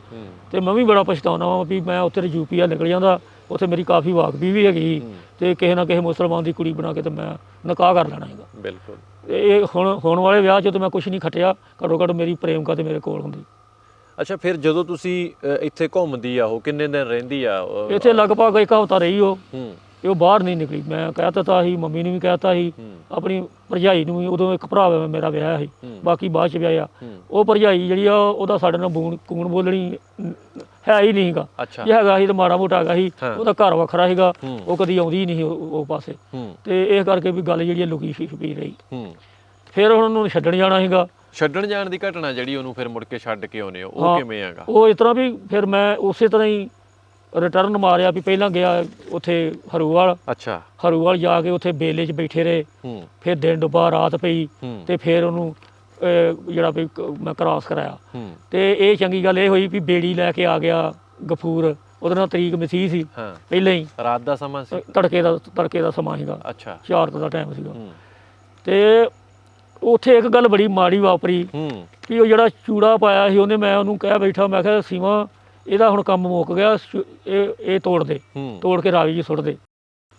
ਤੇ ਮੈਂ ਵੀ ਬੜਾ ਪਛਤਾਉਣਾ ਵਾਂ ਵੀ ਮੈਂ ਉੱਥੇ ਯੂਪੀ ਆ ਨਿਕਲ ਜਾਂਦਾ ਉੱਥੇ ਮੇਰੀ ਕਾਫੀ ਵਾਕਫੀ ਵੀ ਹੈਗੀ ਤੇ ਕਿਸੇ ਨਾ ਕਿਸੇ ਮੁਸਲਮਾਨ ਦੀ ਕੁੜੀ ਬਣਾ ਕੇ ਤੇ ਮੈਂ ਨਿਕਾਹ ਕਰ ਲੈਣਾ ਸੀਗਾ। ਬਿਲਕੁਲ। ਇਹ ਹੁਣ ਹੋਣ ਵਾਲੇ ਵਿਆਹ 'ਚ ਤੇ ਮੈਂ ਕੁਝ ਨਹੀਂ ਖਟਿਆ ਘੱਟੋ ਘੱਟ ਮੇਰੀ ਪ੍ਰੇਮਕਾ ਤੇ ਮੇਰੇ ਕੋਲ ਹੁੰਦੀ। ਅੱਛਾ ਫਿਰ ਜਦੋਂ ਤੁਸੀਂ ਅ, ਇੱਥੇ ਘੁੰਮਦੀ ਆ ਉਹ ਕਿੰਨੇ ਦਿਨ ਰਹਿੰਦੀ ਆ? ਉਹ- ਇੱਥੇ ਲਗਭਗ ਇੱਕ ਹਫ਼ਤਾ ਰਹੀ ਉਹ। ਹੂੰ। ਇਹ ਉਹ ਬਾਹਰ ਨਹੀਂ ਨਿਕਲੀ। ਮੈਂ ਕਹਿ ਤਾ ਸੀ ਮੰਮੀ ਨੂੰ ਵੀ ਕਹਿਤਾ ਸੀ ਹੂੰ। ਆਪਣੀ ਭਰਜਾਈ ਨੂੰ ਵੀ ਉਦੋਂ ਇੱਕ ਭਰਾ ਵਾ ਮੇਰਾ ਵਿਆਹ ਸੀ। ਹੂੰ। ਬਾਕੀ ਬਾਅਦ ਚ ਵਿਆਹਿਆ। ਹੂੰ। ਉਹ ਭਰਜਾਈ ਜਿਹੜੀ ਆ ਉਹਦਾ ਸਾਡੇ ਨਾਲ ਬੂਣ ਕੂਣ ਬੋਲਣੀ ਨ- ਹੈ ਹੀ ਨਹੀਂਗਾ ਅੱਛਾ। ਜੇ ਹੈਗਾ ਸੀ ਤਾਂ ਮਾੜਾ ਮੋਟਾ ਹੈਗਾ ਸੀ। ਹਾਂ। ਉਹਦਾ ਘਰ ਵੱਖਰਾ ਸੀਗਾ। ਹੂੰ। ਉਹ ਕਦੀ ਆਉਂਦੀ ਹੀ ਨਹੀਂ ਸੀ ਉਹ ਉਹ ਪਾਸੇ। ਹੂੰ। ਤੇ ਇਹ ਕਰਕੇ ਵੀ ਗੱਲ ਜਿਹੜੀ ਆ ਲੁਕੀ ਛਿਪੀ ਰਹੀ। ਹੂੰ। ਫਿਰ ਹੁਣ ਉਹਨੂੰ ਛੱਡਣ ਜਾਣਾ ਸੀਗਾ। ਛੱਡਣ ਜਾਣ ਦੀ ਘਟਨਾ ਜਿਹੜੀ ਉਹਨੂੰ ਫਿਰ ਮੁੜ ਕੇ ਛੱਡ ਕੇ ਆਉਨੇ ਹੋ ਉਹ ਹਾਂ। ਕਿਵੇਂ ਹੈਗਾ? ਉਹ ਇਸ ਤਰ੍ਹਾਂ ਵੀ ਫਿਰ ਮੈਂ ਉਸੇ ਤਰ੍ਹਾਂ ਹੀ ਰਿਟਰਨ ਮਾਰਿਆ ਵੀ ਪਹਿਲਾਂ ਗਿਆ ਉੱਥੇ ਹਰੂਵਾਲ। ਅੱਛਾ। ਹਰੂਵਾਲ ਜਾ ਕੇ ਉੱਥੇ ਬੇਲੇ 'ਚ ਬੈਠੇ ਰਹੇ। ਹੂੰ। ਫਿਰ ਦਿਨ ਡੁੱਬਾ ਰਾਤ ਪਈ ਹੂੰ। ਤੇ ਫਿਰ ਉਹਨੂੰ ਅਹ, ਜਿਹੜਾ ਵੀ ਕ- ਮੈਂ ਕ੍ਰਾਸ ਕਰਾਇਆ। ਹੂੰ। ਤੇ ਇਹ ਚੰਗੀ ਗੱਲ ਇਹ ਹੋਈ ਵੀ ਬੇੜੀ ਲੈ ਕੇ ਆ ਗਿਆ ਗਫੂਰ। ਉਹਦੇ ਨਾਲ ਤਰੀਕ ਮਸੀਹ ਸੀ। ਹਾਂ। ਪਹਿਲਾਂ ਹੀ। ਰਾਤ ਦਾ ਸਮਾਂ ਸੀ? ਤੜਕੇ ਦਾ ਤੜਕੇ ਦਾ ਸਮਾਂ ਸੀਗਾ। ਅੱਛਾ। ਚਾਰ ਕੁ ਦਾ ਟਾਈਮ ਸੀਗਾ। ਹੂੰ। ਤੇ ਉੱਥੇ ਇੱਕ ਗੱਲ ਬੜੀ ਮਾੜੀ ਵਾਪਰੀ ਹੂੰ। ਕਿ ਉਹ ਜਿਹੜਾ ਚੂੜਾ ਪਾਇਆ ਸੀ ਉਹਨੇ ਮੈਂ ਉਹਨੂੰ ਕਹਿ ਬੈਠਾ ਮੈਂ ਕਿਹਾ ਸੀਮਾ ਇਹਦਾ ਹੁਣ ਕੰਮ ਮੁੱਕ ਗਿਆ ਸ਼- ਇਹ ਇਹ ਤੋੜ ਦੇ ਹੂੰ। ਤੋੜ ਕੇ ਰਾਵੀ ਜੀ ਸੁੱਟ ਦੇ।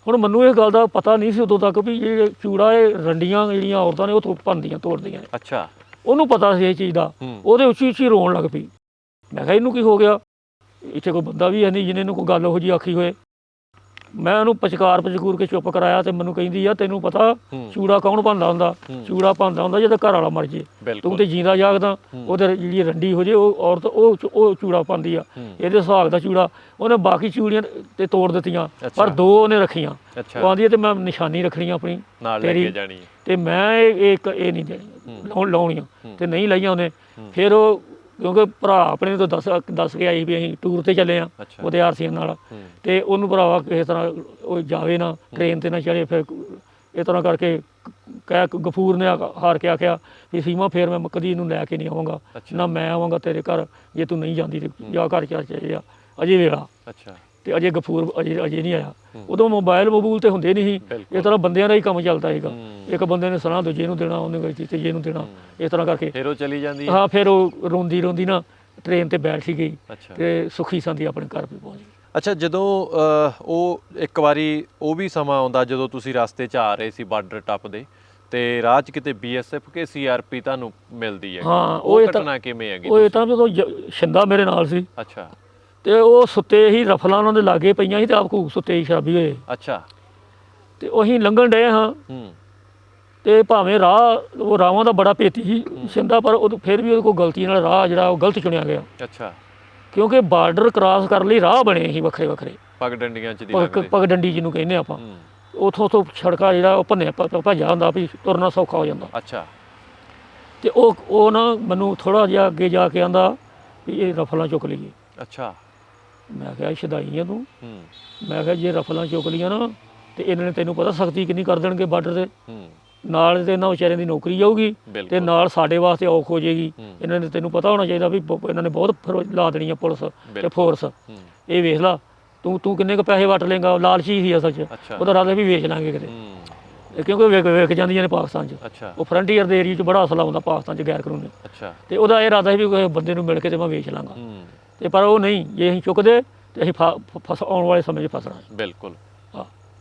ਹੁਣ ਮੈਨੂੰ ਇਹ ਗੱਲ ਦਾ ਪਤਾ ਨਹੀਂ ਸੀ ਉਦੋਂ ਤੱਕ ਵੀ ਇਹ ਚੂੜਾ ਇਹ ਰੰਡੀਆਂ ਜਿਹੜੀਆਂ ਔਰਤਾਂ ਨੇ ਉਹ ਤੋਂ ਭੰਦੀਆਂ ਤੋੜਦੀਆਂ ਨੇ। ਅੱਛਾ। ਉਹਨੂੰ ਪਤਾ ਸੀ ਇਹ ਚੀਜ਼ ਦਾ। ਹੂੰ। ਉਹਦੇ ਉੱਚੀ ਉੱਚੀ ਰੋਣ ਲੱਗ ਪਈ। ਮੈਂ ਕਿਹਾ ਇਹਨੂੰ ਕੀ ਹੋ ਗਿਆ? ਇੱਥੇ ਕੋਈ ਬੰਦਾ ਵੀ ਹੈ ਨਹੀਂ ਜਿਹਨੇ ਨੂੰ ਕੋਈ ਗੱਲ ਉਹੋ ਜੀ ਆਖੀ ਹੋਏ। ਮੈਂ ਉਹਨੂੰ ਪਚਕਾਰ ਪਚਕੂਰ ਕੇ ਚੁੱਪ ਕਰਾਇਆ ਤੇ ਮੈਨੂੰ ਕਹਿੰਦੀ ਆ ਤੈਨੂੰ ਪਤਾ ਚੂੜਾ ਕੌਣ ਪਾਉਂਦਾ ਹੁੰਦਾ। ਚੂੜਾ ਪਾਉਂਦਾ ਹੁੰਦਾ ਜਦੋਂ ਘਰ ਵਾਲਾ ਮਰ ਜੇ। ਤੂੰ ਤੇ ਜਿੰਦਾ ਜਾਗਦਾ। ਉਹਦੇ ਜਿਹੜੀ ਰੰਡੀ ਹੋ ਜੇ ਉਹ ਔਰਤ ਉਹ ਉਹ ਚੂੜਾ ਪਾਉਂਦੀ ਆ। ਇਹਦੇ ਸੁਹਾਗ ਦਾ ਚੂੜਾ। ਉਹਨੇ ਬਾਕੀ ਚੂੜੀਆਂ ਤੇ ਤੋੜ ਦਿੱਤੀਆਂ। ਪਰ ਦੋ ਉਹਨੇ ਰੱਖੀਆਂ। ਉਹ ਅੱਛਾ ਆਂਦੀ ਤੇ ਮੈਂ ਨਿਸ਼ਾਨੀ ਰੱਖਣੀ ਆਪਣੀ ਨਾਲ ਲੈ ਕੇ ਤੇਰੀ- ਜਾਣੀ ਹੈ ਤੇ ਮੈਂ ਇਹ ਇਹ ਇੱਕ ਇਹ ਨਹੀਂ ਦੇਣੀ ਲਾਉਣੀਆਂ ਤੇ ਨਹੀਂ ਲਈਆਂ ਉਹਨੇ। ਫਿਰ ਉਹ ਕਿਉਂਕਿ ਭਰਾ ਆਪਣੇ ਨੂੰ ਤਾਂ ਦੱਸ ਦੱਸ ਕੇ ਆਈ ਵੀ ਅਸੀਂ ਟੂਰ ਤੇ ਚੱਲੇ ਆ ਅੱਛਾ। ਉਹਦੇ ਆਰਸੀਆਂ ਨਾਲ। ਹੂੰ। ਤੇ ਉਹਨੂੰ ਭਰਾਵਾ ਕਿਸੇ ਤਰ੍ਹਾਂ ਉਹ ਜਾਵੇ ਨਾ ਟ੍ਰੇਨ ਤੇ ਨਾ ਚੜੇ ਫਿਰ ਇਸ ਤਰ੍ਹਾਂ ਕਰਕੇ ਕਹਿ ਗਫੂਰ ਨੇ ਆ- ਹਾਰ ਕੇ ਆਖਿਆ ਵੀ ਸੀਮਾ ਫੇਰ ਮੈਂ ਕਦੀ ਇਹਨੂੰ ਲੈ ਕੇ ਨਹੀਂ ਆਵਾਂਗਾ। ਅੱਛਾ। ਨਾ ਮੈਂ ਆਵਾਂਗਾ ਤੇਰੇ ਘਰ ਜੇ ਤੂੰ ਨਹੀਂ ਜਾਂਦੀ ਤੇ ਜਾ ਘਰ ਚੱਲ ਚੱਲੇ ਆ ਅਜੇ ਵੇਲਾ। ਅੱਛਾ। ਤੇ ਅਜੇ ਗਫੂਰ ਅਜੇ ਅਜੇ ਨਹੀਂ ਆਇਆ। ਉਦੋਂ ਮੋਬਾਈਲ ਮਬੂਲ ਤੇ ਹੁੰਦੇ ਨਹੀਂ ਸੀ। ਇਸ ਤਰ੍ਹਾਂ ਬੰਦਿਆਂ ਦਾ ਹੀ ਕੰਮ ਚੱਲਦਾ ਸੀਗਾ। ਇੱਕ ਬੰਦੇ ਨੇ ਸੁਣਾ ਦੂਜੇ ਨੂੰ ਦੇਣਾ ਉਹਨੇ ਕੋਈ ਤੀਜੇ ਨੂੰ ਦੇਣਾ। ਇਸ ਤਰ੍ਹਾਂ ਕਰਕੇ। ਫਿਰ ਉਹ ਚਲੀ ਜਾਂਦੀ ਹੈ। ਫਿਰ ਉਹ ਰੋਂਦੀ ਰੋਂਦੀ ਨਾ ਟ੍ਰੇਨ ਤੇ ਬੈਠ ਹੀ ਗਈ ਤੇ ਸੁਖੀ ਸੰਦੀ ਆਪਣੇ ਘਰ ਵੀ ਪਹੁੰਚ ਗਈ। ਅੱਛਾ ਜਦੋਂ ਉਹ ਇੱਕ ਵਾਰੀ ਉਹ ਵੀ ਸਮਾਂ ਆਉਂਦਾ ਜਦੋਂ ਤੁਸੀਂ ਰਸਤੇ 'ਚ ਆ ਰਹੇ ਸੀ ਬਾਰਡਰ ਟੱਪਦੇ ਤੇ ਰਾਹ 'ਚ ਕਿਤੇ ਬੀਐਸਐਫ ਕੇ ਸੀਆਰਪੀ ਤੁਹਾਨੂੰ ਮਿਲਦੀ ਹੈ? ਹਾਂ, ਉਹ ਇਹ ਘਟਨਾ ਕਿਵੇਂ ਹੈਗੀ ਉਹ ਇਹ ਤਾਂ ਜਦੋਂ ਸ਼ਿੰਦਾ ਮੇਰੇ ਨਾਲ ਸੀ। ਅੱਛਾ। ਤੇ ਉਹ ਸੁੱਤੇ ਹੀ ਰਫਲਾਂ ਉਹਨਾਂ ਦੇ ਲਾਗੇ ਪਈਆਂ ਸੀ ਤੇ ਆਪ ਘੂਕ ਸੁੱਤੇ ਹੀ ਸ਼ਰਾਬੀ ਹੋਏ। ਅੱਛਾ। ਤੇ ਉਹ ਲੰਘਣ ਡਏ ਹਾਂ। ਹੂੰ। ਤੇ ਭਾਵੇਂ ਰਾਹ ਉਹ ਰਾਵਾਂ ਦਾ ਬੜਾ ਭੇਤੀ ਸੀ ਸ਼ਿੰਦਾ ਪਰ ਉਹ ਫਿਰ ਵੀ ਉਹਦੇ ਕੋਲ ਗਲਤੀ ਨਾਲ ਰਾਹ ਜਿਹੜਾ ਉਹ ਗਲਤ ਚੁਣਿਆ ਗਿਆ। ਅੱਛਾ। ਕਿਉਂਕਿ ਬਾਰਡਰ ਕ੍ਰਾਸ ਕਰਨ ਲਈ ਰਾਹ ਬਣੇ ਸੀ ਵੱਖਰੇ ਵੱਖਰੇ। ਪਗ ਡੰਡੀਆਂ 'ਚ ਦੀ ਪਗ ਲੱਗਦੇ। ਪਗ ਡੰਡੀ ਜਿਹਨੂੰ ਕਹਿੰਦੇ ਆਪਾਂ। ਉਥੋਂ ਤੋਂ ਛੜਕਾ ਜਿਹੜਾ ਉਹ ਭੰਨਿਆ ਭ- ਭੱਜਿਆ ਹੁੰਦਾ ਵੀ ਤੁਰਨਾ ਸੌਖਾ ਹੋ ਜਾਂਦਾ। ਅੱਛਾ। ਤੇ ਉਹ ਉਹ ਨਾ ਮੈਨੂੰ ਥੋੜਾ ਜਿਹਾ ਅੱਗੇ ਜਾ ਕੇ ਆਂਦਾ ਵੀ ਇਹ ਰਫਲਾਂ ਚੁੱਕ ਲਈਏ। ਅੱਛਾ। ਮੈਂ ਕਿਹਾ ਸ਼ਦਾਈ ਆ ਤੂੰ ਹੂੰ। ਮੈਂ ਕਿਹਾ ਜੇ ਰਫਲਾਂ ਚੁੱਕ ਲੀਆਂ ਨਾ ਤੇ ਇਹਨਾਂ ਨੇ ਤੈਨੂੰ ਪਤਾ ਸਖਤੀ ਕਿੰਨੀ ਕਰ ਦੇਣਗੇ ਬਾਰਡਰ ਤੇ। ਹੂੰ। ਨਾਲ ਤੇ ਇਹਨਾਂ ਵਿਚਾਰਿਆਂ ਦੀ ਨੌਕਰੀ ਜਾਊਗੀ ਤੇ ਨਾਲ ਸਾਡੇ ਵਾਸਤੇ ਔਖ ਹੋ ਜਾਏਗੀ। ਇਹਨਾਂ ਨੇ ਤੈਨੂੰ ਪਤਾ ਹੋਣਾ ਚਾਹੀਦਾ ਵੀ ਇਹਨਾਂ ਨੇ ਬਹੁਤ ਲਾ ਦੇਣੀ ਆ ਪੁਲਿਸ ਤੇ। ਫੋਰਸ। ਇਹ ਵੇਖ ਲਾ ਤੂੰ ਤੂੰ ਕਿੰਨੇ ਕ ਪੈਸੇ ਵਟ ਲੇਗਾ ਲਾਲਚੀ ਸੀ ਅਸਲ 'ਚ। ਉਹਦਾ ਰਾਦਾ ਵੀ ਵੇਚ ਲਾਂਗੇ ਕਿਤੇ। ਕਿਉਂਕਿ ਵੇਖ ਵੇਖ ਜਾਂਦੀਆਂ ਨੇ ਪਾਕਿਸਤਾਨ 'ਚ। ਉਹ ਫਰੰਟੀਅਰ ਦੇ ਏਰੀਆ 'ਚ ਬੜਾ ਅਸਲਾ ਹੁੰਦਾ ਪਾਕਿਸਤਾਨ 'ਚ ਗੈਰ ਕਾਨੂੰਨੀ ਅੱਛਾ। ਤੇ ਉਹਦਾ ਇਹ ਇਰਾਦਾ ਸੀ ਵੀ ਕੋਈ ਬੰਦੇ ਨੂੰ ਮਿਲ ਕੇ ਤੇ ਮੈਂ ਵੇਚ ਲਾਂਗਾ। ਤੇ ਪਰ ਉਹ ਨਹੀਂ ਜੇ ਅਸੀਂ ਚੁੱਕਦੇ ਤੇ ਅਸੀਂ ਫਸ ਆਉਣ ਵਾਲੇ ਸਮੇਂ 'ਚ ਫਸਣਾ। ਬਿਲਕੁਲ।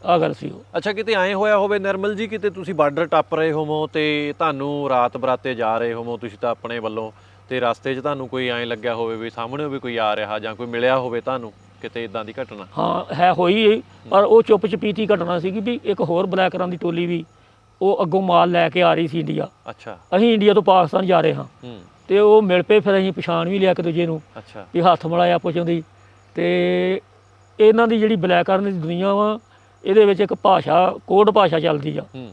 ਆ ਗੱਲ ਸੀ ਉਹ। ਅੱਛਾ ਕਿਤੇ ਐਂ ਹੋਇਆ ਹੋਵੇ ਨਿਰਮਲ ਜੀ ਕਿਤੇ ਤੁਸੀਂ ਬਾਰਡਰ ਟੱਪ ਰਹੇ ਹੋਵੋ ਤੇ ਤੁਹਾਨੂੰ ਰਾਤ ਬਰਾਤੇ ਜਾ ਰਹੇ ਹੋਵੋ ਤੁਸੀਂ ਤਾਂ ਆਪਣੇ ਵੱਲੋਂ ਤੇ ਰਸਤੇ 'ਚ ਤੁਹਾਨੂੰ ਕੋਈ ਐਂ ਲੱਗਿਆ ਹੋਵੇ ਵੀ ਸਾਹਮਣੇ ਵੀ ਕੋਈ ਆ ਰਿਹਾ ਜਾਂ ਕੋਈ ਮਿਲਿਆ ਹੋਵੇ ਤੁਹਾਨੂੰ ਕਿਤੇ ਇਦਾਂ ਦੀ ਘਟਨਾ? ਹਾਂ ਹੈ ਹੋਈ ਪਰ ਉਹ ਚੁੱਪ ਚਪੀਤੀ ਘਟਨਾ ਸੀਗੀ ਵੀ ਇੱਕ ਹੋਰ ਬਲੈਕਰਾਂ ਦੀ ਟੋਲੀ ਵੀ ਉਹ ਅੱਗੋਂ ਮਾਲ ਲੈ ਕੇ ਆ ਰਹੀ ਸੀ ਇੰਡੀਆ। ਅੱਛਾ। ਅਸੀਂ ਇੰਡੀਆ ਤੋਂ ਪਾਕਿਸਤਾਨ ਜਾ ਰਹੇ ਹਾਂ। ਹੂੰ। ਤੇ ਉਹ ਮਿਲ ਪਏ ਫਿਰ ਅਸੀਂ ਪਛਾਣ ਵੀ ਲਿਆ ਇੱਕ ਦੂਜੇ ਨੂੰ ਅੱਛਾ। ਵੀ ਹੱਥ ਮਿਲਾਇਆ ਪੁੱਛਦੀ ਤੇ ਇਹਨਾਂ ਦੀ ਜਿਹੜੀ ਬਲੈਕਰਨ ਦੀ ਦੁਨੀਆ ਵਾ ਇਹਦੇ ਵਿੱਚ ਇੱਕ ਭਾਸ਼ਾ ਕੋਡ ਭਾਸ਼ਾ ਚੱਲਦੀ ਆ। ਹੂੰ।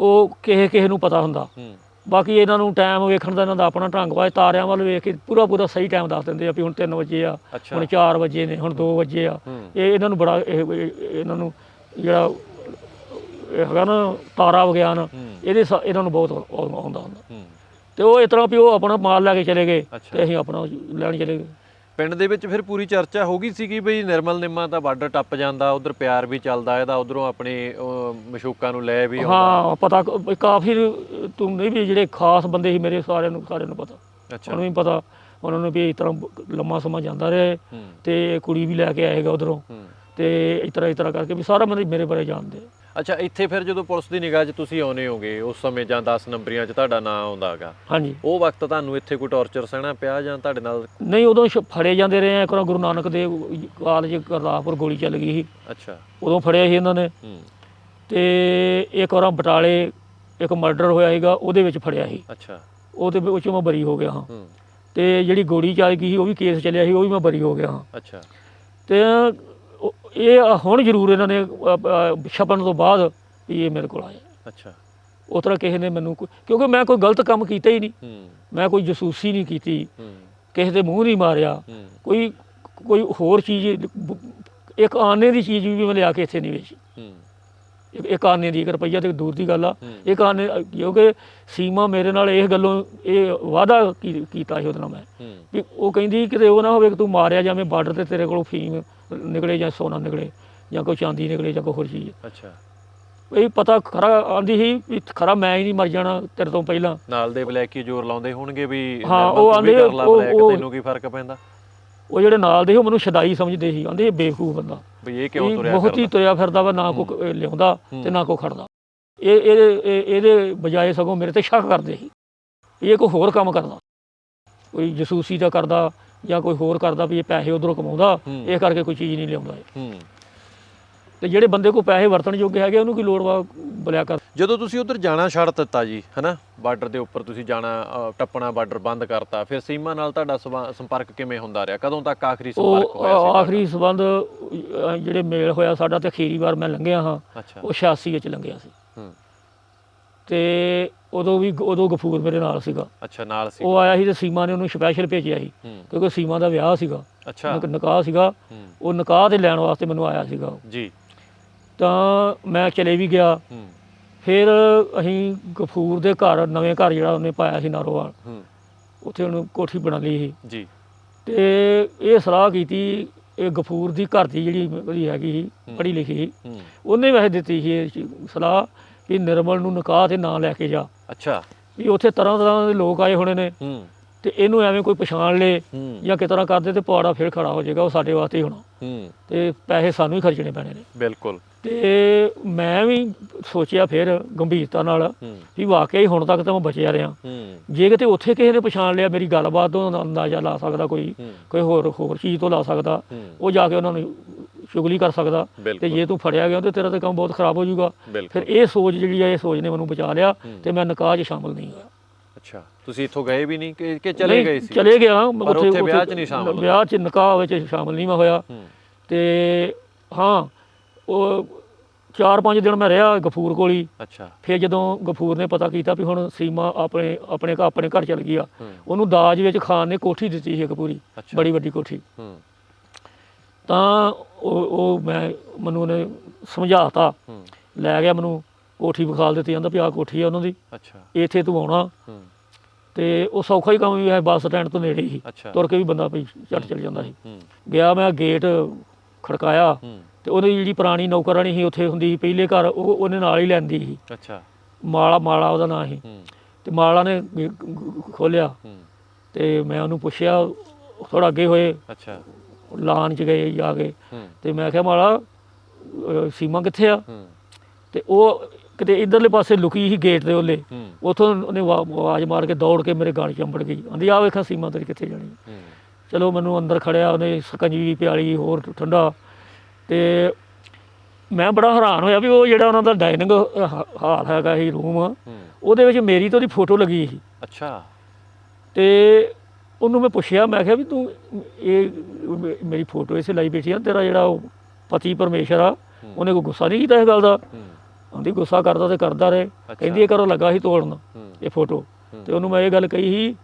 ਉਹ ਕਿਸੇ ਕਿਸੇ ਨੂੰ ਪਤਾ ਹੁੰਦਾ। ਹੂੰ। ਬਾਕੀ ਇਹਨਾਂ ਨੂੰ ਟਾਈਮ ਵੇਖਣ ਦਾ ਇਹਨਾਂ ਦਾ ਆਪਣਾ ਢੰਗ ਵਾ ਇਹ ਤਾਰਿਆਂ ਵੱਲ ਵੇਖ ਕੇ ਪੂਰਾ ਪੂਰਾ ਸਹੀ ਟਾਈਮ ਦੱਸ ਦਿੰਦੇ ਆ ਵੀ ਹੁਣ 3 ਵਜੇ ਆ ਅੱਛਾ। ਹੁਣ 4 ਵਜੇ ਨੇ ਹੁਣ 2 ਵਜੇ ਆ। ਹੂੰ। ਇਹ ਇਹਨਾਂ ਨੂੰ ਬੜਾ ਇਹ ਇਹ- ਇਹਨਾਂ ਨੂੰ ਜਿਹੜਾ ਇਹ ਹੈਗਾ ਨਾ ਤਾਰਾ ਵਿਗਿਆਨ ਇਹਦੇ ਸ- ਇਹਨਾਂ ਨੂੰ ਬਹੁਤ ਆਉ- ਆਉਂਦਾ ਹੁੰਦਾ। ਹੂੰ। ਤੇ ਉਹ ਇਸ ਤਰ੍ਹਾਂ ਵੀ ਉਹ ਆਪਣਾ ਮਾਲ ਲੈ ਕੇ ਚਲੇ ਗਏ। ਤੇ ਅਸੀਂ ਆਪਣਾ ਲੈਣ ਚਲੇ ਗਏ। ਪਿੰਡ ਦੇ ਵਿੱਚ ਫਿਰ ਪੂਰੀ ਚਰਚਾ ਹੋ ਗਈ ਸੀਗੀ ਬਈ ਨਿਰਮਲ ਨਿੰਮਾ ਤਾਂ ਬਾਰਡਰ ਟੱਪ ਜਾਂਦਾ ਉਧਰ ਪਿਆਰ ਵੀ ਚੱਲਦਾ ਇਹਦਾ ਉਧਰੋਂ ਆਪਣੇ ਮਸ਼ੂਕਾਂ ਨੂੰ ਲੈ ਵੀ ਆਉਂਦਾ। ਹਾਂ ਪਤਾ ਕ- ਕਾਫੀ ਤੂੰ ਨਹੀਂ ਵੀ ਜਿਹੜੇ ਖਾਸ ਬੰਦੇ ਸੀ ਮੇਰੇ ਸਾਰਿਆਂ ਨੂੰ ਸਾਰਿਆਂ ਨੂੰ ਪਤਾ। ਅੱਛਾ। ਉਹਨੂੰ ਵੀ ਪਤਾ ਉਹਨਾਂ ਨੂੰ ਵੀ ਇਸ ਤਰ੍ਹਾਂ ਲੰਮਾ ਸਮਾਂ ਜਾਂਦਾ ਰਿਹਾ ਤੇ ਕੁੜੀ ਵੀ ਲੈ ਕੇ ਆਏਗਾ ਉਧਰੋਂ। ਤੇ ਇਸ ਤਰ੍ਹਾਂ ਇਸ ਤਰ੍ਹਾਂ ਕਰਕੇ ਵੀ ਸਾਰਾ ਬੰਦੇ ਮੇਰੇ ਬਾਰੇ ਜਾਣਦੇ। ਆ। ਅੱਛਾ ਇੱਥੇ ਫਿਰ ਜਦੋਂ ਪੁਲਿਸ ਦੀ ਨਿਗਾਹ 'ਚ ਤੁਸੀਂ ਆਉਨੇ ਹੋਗੇ ਉਸ ਸਮੇਂ ਜਾਂ 10 ਨੰਬਰੀਆਂ 'ਚ ਤੁਹਾਡਾ ਨਾਂ ਆਉਂਦਾ ਹੈਗਾ। ਹਾਂਜੀ। ਉਹ ਵਕਤ ਤੁਹਾਨੂੰ ਇੱਥੇ ਕੋਈ ਟੌਰਚਰ ਸਹਿਣਾ ਪਿਆ ਜਾਂ ਤੁਹਾਡੇ ਨਾਲ? ਨਹੀਂ ਉਦੋਂ ਸ਼- ਫੜੇ ਜਾਂਦੇ ਰਹੇ ਆ। ਇੱਕ ਵਾਰ ਗੁਰੂ ਨਾਨਕ ਦੇਵ ਕਾਲਜ ਗੁਰਦਾਸਪੁਰ ਗੋਲੀ ਚੱਲ ਗਈ ਸੀ। ਅੱਛਾ। ਉਦੋਂ ਫੜਿਆ ਸੀ ਇਹਨਾਂ ਨੇ। ਹੂੰ। ਤੇ ਇੱਕ ਵਾਰ ਬਟਾਲੇ ਇੱਕ ਮਰਡਰ ਹੋਇਆ ਸੀਗਾ ਉਹਦੇ ਵਿੱਚ ਫੜਿਆ ਸੀ। ਅੱਛਾ। ਉਹਦੇ ਵਿੱਚ ਮੈਂ ਬਰੀ ਹੋ ਗਿਆ ਹਾਂ। ਹੂੰ। ਤੇ ਜਿਹੜੀ ਗੋਲੀ ਚੱਲ ਗਈ ਸੀ ਉਹ ਵੀ ਕੇਸ ਚੱਲਿਆ ਸੀ ਉਹ ਵੀ ਮੈਂ ਬਰੀ ਹੋ ਗਿਆ ਹਾਂ। ਅੱਛਾ। ਤੇ ਇਹ ਹੁਣ ਜ਼ਰੂਰ ਇਹਨਾਂ ਨੇ ਛਪਣ ਤੋਂ ਬਾਅਦ ਵੀ ਇਹ ਮੇਰੇ ਕੋਲ ਆਇਆ ਅੱਛਾ। ਉਸ ਤਰ੍ਹਾਂ ਕਿਸੇ ਨੇ ਮੈਨੂੰ ਕਿਉਂਕਿ ਮੈਂ ਕੋਈ ਗਲਤ ਕੰਮ ਕੀਤਾ ਹੀ ਨਹੀਂ। ਮੈਂ ਕੋਈ ਜਸੂਸੀ ਨਹੀਂ ਕੀਤੀ। ਕਿਸੇ ਦੇ ਮੂੰਹ ਨਹੀਂ ਮਾਰਿਆ। ਕੋਈ ਕੋਈ ਹੋਰ ਚੀਜ਼ ਇੱਕ ਆਨੇ ਦੀ ਚੀਜ਼ ਵੀ ਮੈਂ ਲਿਆ ਕੇ ਇੱਥੇ ਨਹੀਂ ਵੇਚੀ ਇੱਕ- ਆਨੇ ਦੀ ਰੁਪਈਆ ਤੇ ਦੂਰ ਦੀ ਗੱਲ ਆ। ਇੱਕ ਆਨੇ ਕਿਉਂਕਿ ਸੀਮਾ ਮੇਰੇ ਨਾਲ ਇਸ ਗੱਲੋਂ ਇਹ ਵਾਅਦਾ ਕੀਤਾ ਸੀ ਉਹਦੇ ਨਾਲ ਮੈਂ। ਵੀ ਉਹ ਕਹਿੰਦੀ ਕਿਤੇ ਉਹ ਨਾ ਹੋਵੇ ਕਿ ਤੂੰ ਮਾਰਿਆ ਜਾਵੇਂ ਬਾਰਡਰ ਤੇ ਤੇਰੇ ਕੋਲੋਂ ਫੀਮ ਨਿਕਲੇ ਜਾਂ ਸੋਨਾ ਨਿਕਲੇ ਜਾਂ ਕੋਈ ਚਾਂਦੀ ਨਿਕਲੇ ਜਾਂ ਕੋਈ ਹੋਰ ਚੀਜ਼। ਅੱਛਾ। ਇਹ ਪਤਾ ਖਰਾ ਆਂਦੀ ਸੀ ਵੀ ਖਰਾ ਮੈਂ ਹੀ ਨਹੀਂ ਮਰ ਜਾਣਾ ਤੇਰੇ ਤੋਂ ਪਹਿਲਾਂ। ਨਾਲ ਦੇ ਬਲੈਕੀ ਜ਼ੋਰ ਲਾਉਂਦੇ ਹੋਣਗੇ ਵੀ ਹਾਂ, ਉਹ ਆਂਦੇ ਉਹ- ਤੈਨੂੰ ਕੀ ਫ਼ਰਕ ਪੈਂਦਾ? ਉਹ ਜਿਹੜੇ ਨਾਲ ਦੇ ਉਹ ਮੈਨੂੰ ਸ਼ਦਾਈ ਸਮਝਦੇ ਸੀ। ਆਂਦੇ ਇਹ ਬੇਵਕੂਫ ਬੰਦਾ। ਵੀ ਇਹ ਕਿਉਂ ਤੁਰਿਆ ਬਹੁਤ ਹੀ ਤੁਰਿਆ ਫਿਰਦਾ ਵਾ ਨਾ ਕੋ ਲਿਆਉਂਦਾ। ਤੇ ਨਾ ਕੋ ਖੜਦਾ। ਇਹ ਇਹਦੇ ਇਹ- ਇਹਦੇ ਬਜਾਏ ਸਗੋਂ ਮੇਰੇ ਤੇ ਸ਼ੱਕ ਕਰਦੇ ਸੀ। ਇਹ ਕੋਈ ਹੋਰ ਕੰਮ ਕਰਦਾ। ਕੋਈ ਜਸੂਸੀ ਦਾ ਕਰਦਾ ਜਾਂ ਕੋਈ ਹੋਰ ਕਰਦਾ ਵੀ ਇਹ ਪੈਸੇ ਉਧਰੋਂ ਕਮਾਉਂਦਾ। ਇਹ ਕਰਕੇ ਕੋਈ ਚੀਜ਼ ਨਹੀਂ ਲਿਆਉਂਦਾ। ਹੂੰ। ਤੇ ਜਿਹੜੇ ਬੰਦੇ ਕੋਲ ਪੈਸੇ ਵਰਤਣ ਯੋਗ ਹੈਗੇ ਉਹਨੂੰ ਕੀ ਲੋੜ ਵਾ ਬਲਿਆ ਕਰ ਜਦੋਂ ਤੁਸੀਂ ਉਧਰ ਜਾਣਾ ਛੱਡ ਦਿੱਤਾ ਜੀ ਹਨਾ? ਬਾਰਡਰ ਦੇ ਉੱਪਰ ਤੁਸੀਂ ਜਾਣਾ ਅ, ਟੱਪਣਾ ਬਾਰਡਰ ਬੰਦ ਕਰਤਾ ਫਿਰ ਸੀਮਾ ਨਾਲ ਤੁਹਾਡਾ ਸੰਵਾ- ਸੰਪਰਕ ਕਿਵੇਂ ਹੁੰਦਾ ਰਿਹਾ? ਕਦੋਂ ਤੱਕ ਆਖਰੀ ਸੰਪਰਕ ਉਹ ਹੋਇਆ ਸੀ ਆਖਰੀ ਸਬੰਧ ਅਹ, ਜਿਹੜੇ ਮੇਲ ਹੋਇਆ ਸਾਡਾ ਤੇ ਅਖੀਰੀ ਵਾਰ ਮੈਂ ਲੰਘਿਆ ਹਾਂ। ਅੱਛਾ। ਉਹ 86 ਵਿੱਚ ਲੰਘਿਆ ਸੀ। ਹੂੰ। ਤੇ ਉਦੋਂ ਵੀ ਉਦੋਂ ਗਫੂਰ ਮੇਰੇ ਨਾਲ ਸੀਗਾ। ਅੱਛਾ ਨਾਲ ਸੀ ਉਹ ਆਇਆ ਸੀ ਤੇ ਸੀਮਾ ਨੇ ਉਹਨੂੰ ਸਪੈਸ਼ਲ ਭੇਜਿਆ ਸੀ ਕਿਉਂਕਿ ਸੀਮਾ ਦਾ ਵਿਆਹ ਸੀਗਾ। ਅੱਛਾ। ਇੱਕ ਨਿਕਾਹ ਸੀਗਾ। ਉਹ ਨਿਕਾਹ ਤੇ ਲੈਣ ਵਾਸਤੇ ਮੈਨੂੰ ਆਇਆ ਸੀਗਾ। ਜੀ। ਤਾਂ ਮੈਂ ਚਲੇ ਵੀ ਗਿਆ। ਫਿਰ ਅਸੀਂ ਗਫੂਰ ਦੇ ਘਰ ਨਵੇਂ ਘਰ ਜਿਹੜਾ ਉਹਨੇ ਪਾਇਆ ਸੀ ਨਾਰੋਵਾਲ ਉੱਥੇ ਉਹਨੂੰ ਕੋਠੀ ਬਣਾ ਲਈ ਸੀ। ਜੀ। ਤੇ ਇਹ ਸਲਾਹ ਕੀਤੀ ਇਹ ਗਫੂਰ ਦੀ ਘਰ ਦੀ ਜਿਹੜੀ ਉਹਦੀ ਹੈਗੀ ਸੀ ਪੜ੍ਹੀ ਲਿਖੀ ਉਹਨੇ ਵੈਸੇ ਦਿੱਤੀ ਸੀ ਸਲਾਹ। ਵੀ ਨਿਰਮਲ ਨੂੰ ਨਿਕਾਹ ਤੇ ਨਾ ਲੈ ਕੇ ਜਾ। ਅੱਛਾ। ਵੀ ਉੱਥੇ ਤਰ੍ਹਾਂ ਤਰ੍ਹਾਂ ਦੇ ਲੋਕ ਆਏ ਹੋਣੇ ਨੇ। ਹੂੰ। ਤੇ ਇਹਨੂੰ ਐਵੇਂ ਕੋਈ ਪਛਾਣ ਲੇ ਜਾਂ ਕਿਸ ਤਰ੍ਹਾਂ ਕਰਦੇ ਤੇ ਪਵਾੜਾ ਫਿਰ ਖੜਾ ਹੋ ਜਾਏਗਾ ਉਹ ਸਾਡੇ ਵਾਸਤੇ ਹੀ ਹੋਣਾ। ਹੂੰ। ਤੇ ਪੈਸੇ ਸਾਨੂੰ ਹੀ ਖਰਚਣੇ ਪੈਣੇ ਨੇ। ਬਿਲਕੁਲ। ਤੇ ਮੈਂ ਵੀ ਸੋਚਿਆ ਫਿਰ ਗੰਭੀਰਤਾ ਨਾਲ ਵੀ ਵਾਕਿਆ ਹੀ ਹੁਣ ਤੱਕ ਤਾਂ ਮੈਂ ਬਚਿਆ ਰਿਹਾ। ਜੇ ਕਿਤੇ ਉੱਥੇ ਕਿਸੇ ਨੇ ਪਛਾਣ ਲਿਆ ਮੇਰੀ ਗੱਲਬਾਤ ਤੋਂ ਅੰਦਾਜ਼ਾ ਲਾ ਸਕਦਾ ਕੋਈ ਕੋਈ ਹੋਰ ਹੋਰ ਚੀਜ਼ ਤੋਂ ਲਾ ਸਕਦਾ। ਉਹ ਜਾ ਕੇ ਉਹਨਾਂ ਨੂੰ ਚੁਗਲੀ ਕਰ ਸਕਦਾ ਤੇ ਜੇ ਤੂੰ ਫੜਿਆ ਗਿਆ ਤੇ ਤੇਰਾ ਤਾਂ ਕੰਮ ਬਹੁਤ ਖਰਾਬ ਹੋ ਜਾਊਗਾ। ਫਿਰ ਇਹ ਸੋਚ ਜਿਹੜੀ ਆ ਇਹ ਸੋਚ ਨੇ ਮੈਨੂੰ ਬਚਾ ਲਿਆ ਹੂੰ। ਤੇ ਮੈਂ ਨਿਕਾਹ 'ਚ ਸ਼ਾਮਲ ਨਹੀਂ ਹੋਇਆ। ਅੱਛਾ ਤੁਸੀਂ ਇੱਥੋਂ ਗਏ ਵੀ ਨਹੀਂ ਕਿ ਕਿ ਚਲੇ ਗਏ ਸੀ? ਚਲੇ ਗਿਆ ਉੱਥੇ ਵਿਆਹ 'ਚ ਨਹੀਂ ਸ਼ਾਮਲ। ਵਿਆਹ 'ਚ ਨਿਕਾਹ ਵਿੱਚ ਸ਼ਾਮਲ ਨਹੀਂ ਮੈਂ ਹੋਇਆ। ਹੂੰ। ਤੇ ਹਾਂ ਉਹ ਚਾਰ ਪੰਜ ਦਿਨ ਮੈਂ ਰਿਹਾ ਗਫੂਰ ਕੋਲ ਹੀ। ਅੱਛਾ। ਫਿਰ ਜਦੋਂ ਗਫੂਰ ਨੇ ਪਤਾ ਕੀਤਾ ਵੀ ਹੁਣ ਸੀਮਾ ਆਪਣੇ ਆਪਣੇ ਘਰ ਆਪਣੇ ਘਰ ਚਲ ਗਈ ਆ ਹੂੰ। ਉਹਨੂੰ ਦਾਜ ਵਿੱਚ ਖਾਨ ਨੇ ਕੋਠੀ ਦਿੱਤੀ ਸੀ ਇੱਕ ਪੂਰੀ ਬੜੀ ਵੱਡੀ ਕੋਠੀ। ਹੂੰ। ਤਾਂ ਉਹ ਉਹ ਮੈਂ ਮੈਨੂੰ ਉਹਨੇ ਸਮਝਾਤਾ। ਲੈ ਗਿਆ ਮੈਨੂੰ ਕੋਠੀ ਵਿਖਾਲ ਦਿੱਤੀ ਜਾਂਦਾ ਵੀ ਆਹ ਕੋਠੀ ਆ ਉਹਨਾਂ ਦੀ। ਅੱਛਾ। ਇੱਥੇ ਤੂੰ ਆਉਣਾ। ਤੇ ਉਹ ਸੌਖਾ ਹੀ ਕੰਮ ਵੀ ਹੈ ਬੱਸ ਸਟੈਂਡ ਤੋਂ ਨੇੜੇ ਹੀ। ਤੁਰ ਕੇ ਵੀ ਬੰਦਾ ਵੀ ਝੱਟ ਚਲ ਜਾਂਦਾ ਸੀ। ਗਿਆ ਮੈਂ ਗੇਟ ਖੜਕਾਇਆ। ਤੇ ਉਹਦੀ ਜਿਹੜੀ ਪੁਰਾਣੀ ਨੌਕਰਾਣੀ ਸੀ ਉੱਥੇ ਹੁੰਦੀ ਸੀ ਪਹਿਲੇ ਘਰ ਉਹ ਉਹਨੇ ਨਾਲ ਹੀ ਲੈਂਦੀ ਸੀ। ਅੱਛਾ। ਮਾਲਾ ਮਾਲਾ ਉਹਦਾ ਨਾਂ ਸੀ। ਤੇ ਮਾਲਾ ਨੇ ਖੋਲਿਆ ਤੇ ਮੈਂ ਉਹਨੂੰ ਪੁੱਛਿਆ ਥੋੜਾ ਅੱਗੇ ਹੋਏ। ਅੱਛਾ। ਲਾਨ ਚ ਗਏ ਜਾ ਕੇ। ਤੇ ਮੈਂ ਕਿਹਾ ਮਾਲਾ ਸੀਮਾ ਕਿੱਥੇ ਆ? ਤੇ ਉਹ ਕਿਤੇ ਇਧਰਲੇ ਪਾਸੇ ਲੁਕੀ ਸੀ ਗੇਟ ਦੇ ਉਹਲੇ ਹੂੰ। ਉਥੋਂ ਉਹਨੇ ਆਵਾਜ਼ ਮਾਰ ਕੇ ਦੌੜ ਕੇ ਮੇਰੇ ਗਾਲ ਚੰਬੜ ਗਈ। ਆਂਦੀ ਆ ਵੇਖਾਂ ਸੀਮਾ ਤੇਰੀ ਕਿੱਥੇ ਜਾਣੀ ਚਲੋ ਮੈਨੂੰ ਅੰਦਰ ਖੜਿਆ ਉਹਨੇ ਸਕੰਜਵੀ ਪਿਆਲੀ ਹੋਰ ਠੰਡਾ। ਤੇ ਮੈਂ ਬੜਾ ਹੈਰਾਨ ਹੋਇਆ ਵੀ ਉਹ ਜਿਹੜਾ ਉਹਨਾਂ ਦਾ ਡਾਈਨਿੰਗ ਹਾਲ ਹੈਗਾ ਸੀ ਰੂਮ। ਉਹਦੇ ਵਿੱਚ ਮੇਰੀ ਤਾਂ ਉਹਦੀ ਫੋਟੋ ਲੱਗੀ ਸੀ। ਅੱਛਾ। ਤੇ ਉਹਨੂੰ ਮੈਂ ਪੁੱਛਿਆ ਮੈਂ ਕਿਹਾ ਵੀ ਤੂੰ ਇਹ ਮੇਰੀ ਫੋਟੋ ਇਸੇ ਲਾਈ ਬੈਠੀ ਆ ਤੇਰਾ ਜਿਹੜਾ ਉਹ ਪਤੀ ਪਰਮੇਸ਼ਰ ਆ ਉਹਨੇ ਕੋਈ ਗੁੱਸਾ ਨਹੀਂ ਕੀਤਾ ਇਸ ਗੱਲ ਦਾ? ਆਂਦੀ ਗੁੱਸਾ ਕਰਦਾ ਤੇ ਕਰਦਾ ਰਹੇ। ਕਹਿੰਦੀ ਇਹ ਕਰੋ ਲੱਗਾ ਸੀ ਤੋੜਨ ਇਹ ਫੋਟੋ। ਤੇ ਉਹਨੂੰ ਮੈਂ ਇਹ ਗੱਲ ਕਹੀ ਸੀ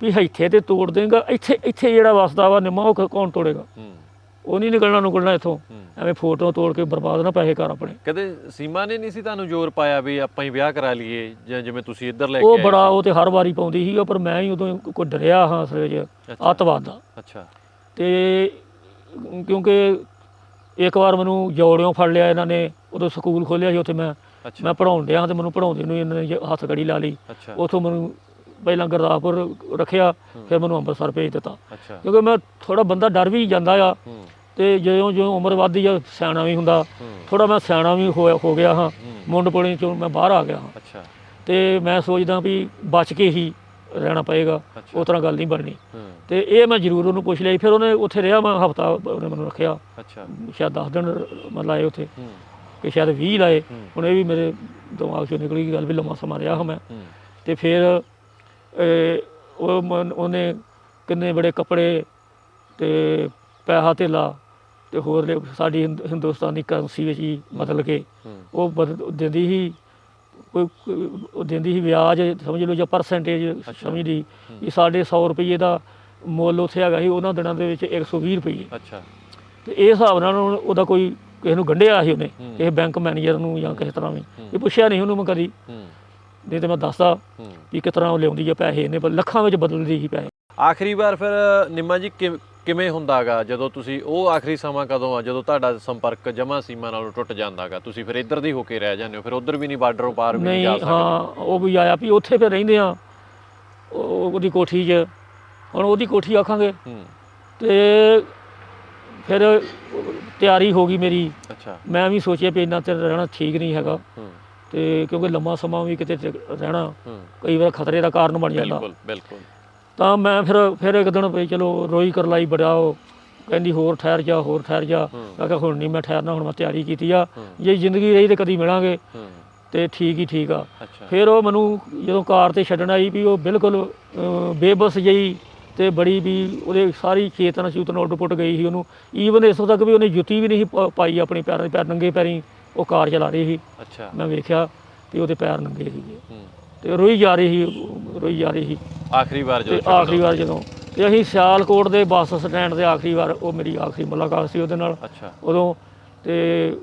ਵੀ ਇੱਥੇ ਤੇ ਤੋੜ ਦੇਗਾ ਇੱਥੇ ਇੱਥੇ ਜਿਹੜਾ ਵਸਦਾ ਵਾ ਨਿੰਮਾ ਉਹ ਕ- ਕੌਣ ਤੋੜੇਗਾ? ਉਹ ਨਹੀਂ ਨਿਕਲਣਾ ਨਿਕਲਣਾ ਇੱਥੋਂ। ਐਵੇਂ ਫੋਟੋ ਤੋੜ ਕੇ ਬਰਬਾਦ ਨਾ ਪੈਸੇ ਕਰ ਆਪਣੇ। ਕਦੇ ਸੀਮਾ ਨੇ ਨਹੀਂ ਸੀ ਤੁਹਾਨੂੰ ਜ਼ੋਰ ਪਾਇਆ ਵੀ ਆਪਾਂ ਹੀ ਵਿਆਹ ਕਰਾ ਲਈਏ ਜਾਂ ਜਿਵੇਂ ਤੁਸੀਂ ਇੱਧਰ ਲੈ ਕੇ ਉਹ ਆਏ ਬੜਾ? ਉਹ ਤੇ ਹਰ ਵਾਰੀ ਪਾਉਂਦੀ ਸੀ ਪਰ ਮੈਂ ਹੀ ਉਦੋਂ ਕੋਈ ਡਰਿਆ ਹਾਂ ਅਸਲ ਵਿੱਚ। ਅੱਤਵਾਦ ਦਾ। ਅੱਛਾ। ਤੇ ਕਿਉਂਕਿ ਇੱਕ ਵਾਰ ਮੈਨੂੰ ਜੋੜਿਓਂ ਫੜ ਲਿਆ ਇਹਨਾਂ ਨੇ ਉਦੋਂ ਸਕੂਲ ਖੋਲਿਆ ਸੀ ਉੱਥੇ ਮੈਂ ਮੈਂ ਪੜਾਉਣ ਡਿਆ ਤੇ ਮੈਨੂੰ ਪੜਾਉਂਦੇ ਨੂੰ ਇਹਨਾਂ ਨੇ ਹੱਥ ਕੜੀ ਲਾ ਲਈ। ਅੱਛਾ। ਉਥੋਂ ਮੈਨੂੰ ਪਹਿਲਾਂ ਗੁਰਦਾਸਪੁਰ ਰੱਖਿਆ ਫਿਰ ਮੈਨੂੰ ਅੰਮ੍ਰਿਤਸਰ ਭੇਜ ਦਿੱਤਾ। ਅੱਛਾ। ਕਿਉਂਕਿ ਮੈਂ ਥੋੜਾ ਬੰਦਾ ਡਰ ਵੀ ਜਾਂਦਾ ਆ ਤੇ ਜਿਉਂ ਜਿਉਂ ਉਮਰ ਵੱਧਦੀ ਆ ਸਿਆਣਾ ਵੀ ਹੁੰਦਾ ਥੋੜਾ ਮੈਂ ਸਿਆਣਾ ਵੀ ਹੋ ਹੋ ਗਿਆ ਹਾਂ। ਮੁੰਡ ਪੁਣੀ ਚੋਂ ਮੈਂ ਬਾਹਰ ਆ ਗਿਆ ਹਾਂ। ਅੱਛਾ। ਤੇ ਮੈਂ ਸੋਚਦਾ ਵੀ ਬਚ ਕੇ ਹੀ ਰਹਿਣਾ ਪਏਗਾ ਉਹ ਤਰ੍ਹਾਂ ਗੱਲ ਨਹੀਂ ਬਣਨੀ। ਤੇ ਇਹ ਮੈਂ ਜ਼ਰੂਰ ਉਹਨੂੰ ਪੁੱਛ ਲਿਆ। ਫਿਰ ਉਹਨੇ ਉੱਥੇ ਰਿਹਾ ਮੈਂ ਹਫਤਾ ਉਹਨੇ ਮੈਨੂੰ ਰੱਖਿਆ। ਅੱਛਾ। ਸ਼ਾਇਦ 10 ਦਿਨ ਮੈਂ ਲਾਏ ਉੱਥੇ। ਕਿ ਸ਼ਾਇਦ 20 ਲਾਏ। ਹੁਣ ਇਹ ਵੀ ਮੇਰੇ ਦਿਮਾਗ ਚੋਂ ਨਿਕਲੀ ਗੱਲ ਵੀ ਲੰਮਾ ਸਮਾਂ ਰਿਹਾ ਹਾਂ ਮੈਂ। ਤੇ ਫਿਰ ਉਹ ਮਨ- ਉਹਨੇ ਕਿੰਨੇ ਬੜੇ ਕੱਪੜੇ ਤੇ ਪੈਸਾ ਧੇਲਾ ਤੇ ਹੋਰ ਲਿ- ਸਾਡੀ ਹਿੰਦ- ਹਿੰਦੁਸਤਾਨੀ ਕਰੰਸੀ ਵਿੱਚ ਹੀ ਬਦਲ ਕੇ ਉਹ ਬਦਲ ਦਿੰਦੀ ਸੀ ਕੋਈ ਕੋਈ- ਉਹ ਦਿੰਦੀ ਸੀ ਵਿਆਜ ਸਮਝ ਲਓ ਜਾਂ ਪਰਸੈਂਟੇਜ ਸਮਝਦੀ ਵੀ ਸਾਡੇ 100 ਰੁਪਏ ਦਾ ਮੁੱਲ ਉੱਥੇ ਹੈਗਾ ਸੀ ਉਹਨਾਂ ਦਿਨਾਂ ਦੇ ਵਿੱਚ 120 ਰੁਪਏ ਅੱਛਾ। ਤੇ ਇਹ ਹਿਸਾਬ ਨਾਲ ਉਹਦਾ ਕੋਈ ਕਿਸੇ ਨੂੰ ਗੰਢਿਆ ਸੀ ਉਹਨੇ ਹੂੰ। ਕਿਸੇ ਬੈਂਕ ਮੈਨੇਜਰ ਨੂੰ ਜਾਂ ਕਿਸੇ ਤਰ੍ਹਾਂ ਵੀ। ਇਹ ਪੁੱਛਿਆ ਨਹੀਂ ਉਹਨੂੰ ਮੈਂ ਕਦੀ। ਹੂੰ। ਨਹੀਂ ਤੇ ਮੈਂ ਦੱਸਦਾ ਹੂੰ। ਵੀ ਕਿਸ ਤਰ੍ਹਾਂ ਉਹ ਲਿਆਉਂਦੀ ਆ ਪੈਸੇ ਇਹਨੇ ਲੱਖਾਂ ਵਿੱਚ ਬਦਲਦੀ ਸੀ ਪੈਸੇ। ਆਖਰੀ ਵਾਰ ਫਿਰ ਨਿੰਮਾ ਜੀ ਕਿਵ- ਹੁੰਦਾਗਾ? ਜਦੋਂ ਤੁਸੀਂ ਉਹ ਆਖਰੀ ਸਮਾਂ ਕਦੋਂ ਆ? ਜਦੋਂ ਤੁਹਾਡਾ ਸੰਪਰਕ ਜਮਾ ਸੀਮਾ ਨਾਲੋਂ ਟੁੱਟ ਜਾਂਦਾਗਾ? ਤੁਸੀਂ ਫਿਰ ਇੱਧਰ ਦੀ ਹੋ ਕੇ ਰਹਿ ਜਾਂਦੇ ਹੋ। ਫਿਰ ਉੱਧਰ ਵੀ ਨਹੀਂ ਬਾਰਡਰੋਂ ਪਾਰ ਵੀ ਨਹੀਂ ਜਾ ਸਕਦੇ। ਹਾਂ ਉਹ ਵੀ ਆਇਆ ਵੀ ਉੱਥੇ ਫਿਰ ਰਹਿੰਦੇ ਆ। ਉਹ- ਉਹਦੀ ਕੋਠੀ 'ਚ। ਹੁਣ ਉਹਦੀ ਕੋਠੀ ਆਖਾਂਗੇ। ਹੂੰ। ਤੇ ਫਿਰ ਤਿਆਰੀ ਹੋ ਗਈ ਮੇਰੀ। ਅੱਛਾ। ਮੈਂ ਵੀ ਸੋਚਿਆ ਵੀ ਇੰਨਾ ਚਿਰ ਰਹਿਣਾ ਠੀਕ ਨਹੀਂ ਹੈਗਾ। ਹੂੰ। ਤੇ ਕਿਉਂਕਿ ਲੰਮਾ ਸਮਾਂ ਵੀ ਕਿਤੇ ਟਿਕ- ਰਹਿਣਾ ਕਈ ਵਾਰ ਖਤਰੇ ਦਾ ਕਾਰਨ ਬਣ ਜਾਂਦਾ। ਬਿਲਕੁਲ ਬਿਲਕੁਲ। ਤਾਂ ਮੈਂ ਫਿਰ ਫਿਰ ਇੱਕ ਦਿਨ ਵੀ ਚਲੋ ਰੋਈ ਕਰਲਾਈ ਬੜਾ ਉਹ ਕਹਿੰਦੀ ਹੋਰ ਠਹਿਰ ਜਾ ਹੋਰ ਠਹਿਰ ਜਾ। ਮੈਂ ਕਿਹਾ ਹੁਣ ਨਹੀਂ ਮੈਂ ਠਹਿਰਨਾ ਹੁਣ ਮੈਂ ਤਿਆਰੀ ਕੀਤੀ ਆ। ਜੇ ਜ਼ਿੰਦਗੀ ਰਹੀ ਤੇ ਕਦੀ ਮਿਲਾਂਗੇ। ਹੂੰ। ਤੇ ਠੀਕ ਹੀ ਠੀਕ ਆ। ਅੱਛਾ। ਫਿਰ ਉਹ ਮੈਨੂੰ ਜਦੋਂ ਕਾਰ ਤੇ ਛੱਡਣ ਆਈ ਵੀ ਉਹ ਬਿਲਕੁਲ ਅਹ, ਬੇਬਸ ਜਿਹੀ ਤੇ ਬੜੀ ਵੀ ਉਹਦੇ ਸਾਰੀ ਚੇਤਨਾ ਚੂਤਨ ਉੱਡ ਪੁੱਟ ਗਈ ਸੀ ਉਹਨੂੰ। ਈਵਨ ਇਸੋਂ ਤੱਕ ਵੀ ਉਹਨੇ ਜੁੱਤੀ ਵੀ ਨਹੀਂ ਸੀ ਪਾ- ਪਾਈ ਆਪਣੇ ਪੈਰਾਂ ਦੇ ਪੈਰ ਨੰਗੇ ਪੈਰੀਂ। ਉਹ ਕਾਰ ਚਲਾ ਰਹੀ ਸੀ। ਅੱਛਾ। ਮੈਂ ਵੇਖਿਆ ਵੀ ਉਹਦੇ ਪੈਰ ਨੰਗੇ ਸੀਗੇ। ਹੂੰ। ਤੇ ਰੋਈ ਜਾ ਰਹੀ ਸੀ ਰੋਈ ਜਾ ਰਹੀ ਸੀ। ਆਖਰੀ ਵਾਰ ਤੇ ਜਦੋਂ ਆਖਰੀ ਵਾਰ ਜਦੋਂ। ਤੇ ਅਸੀਂ ਸਿਆਲਕੋਟ ਦੇ ਬੱਸ ਸਟੈਂਡ ਤੇ ਆਖਰੀ ਵਾਰ ਉਹ ਮੇਰੀ ਆਖਰੀ ਮੁਲਾਕਾਤ ਸੀ ਉਹਦੇ ਨਾਲ। ਅੱਛਾ। ਉਦੋਂ ਤੇ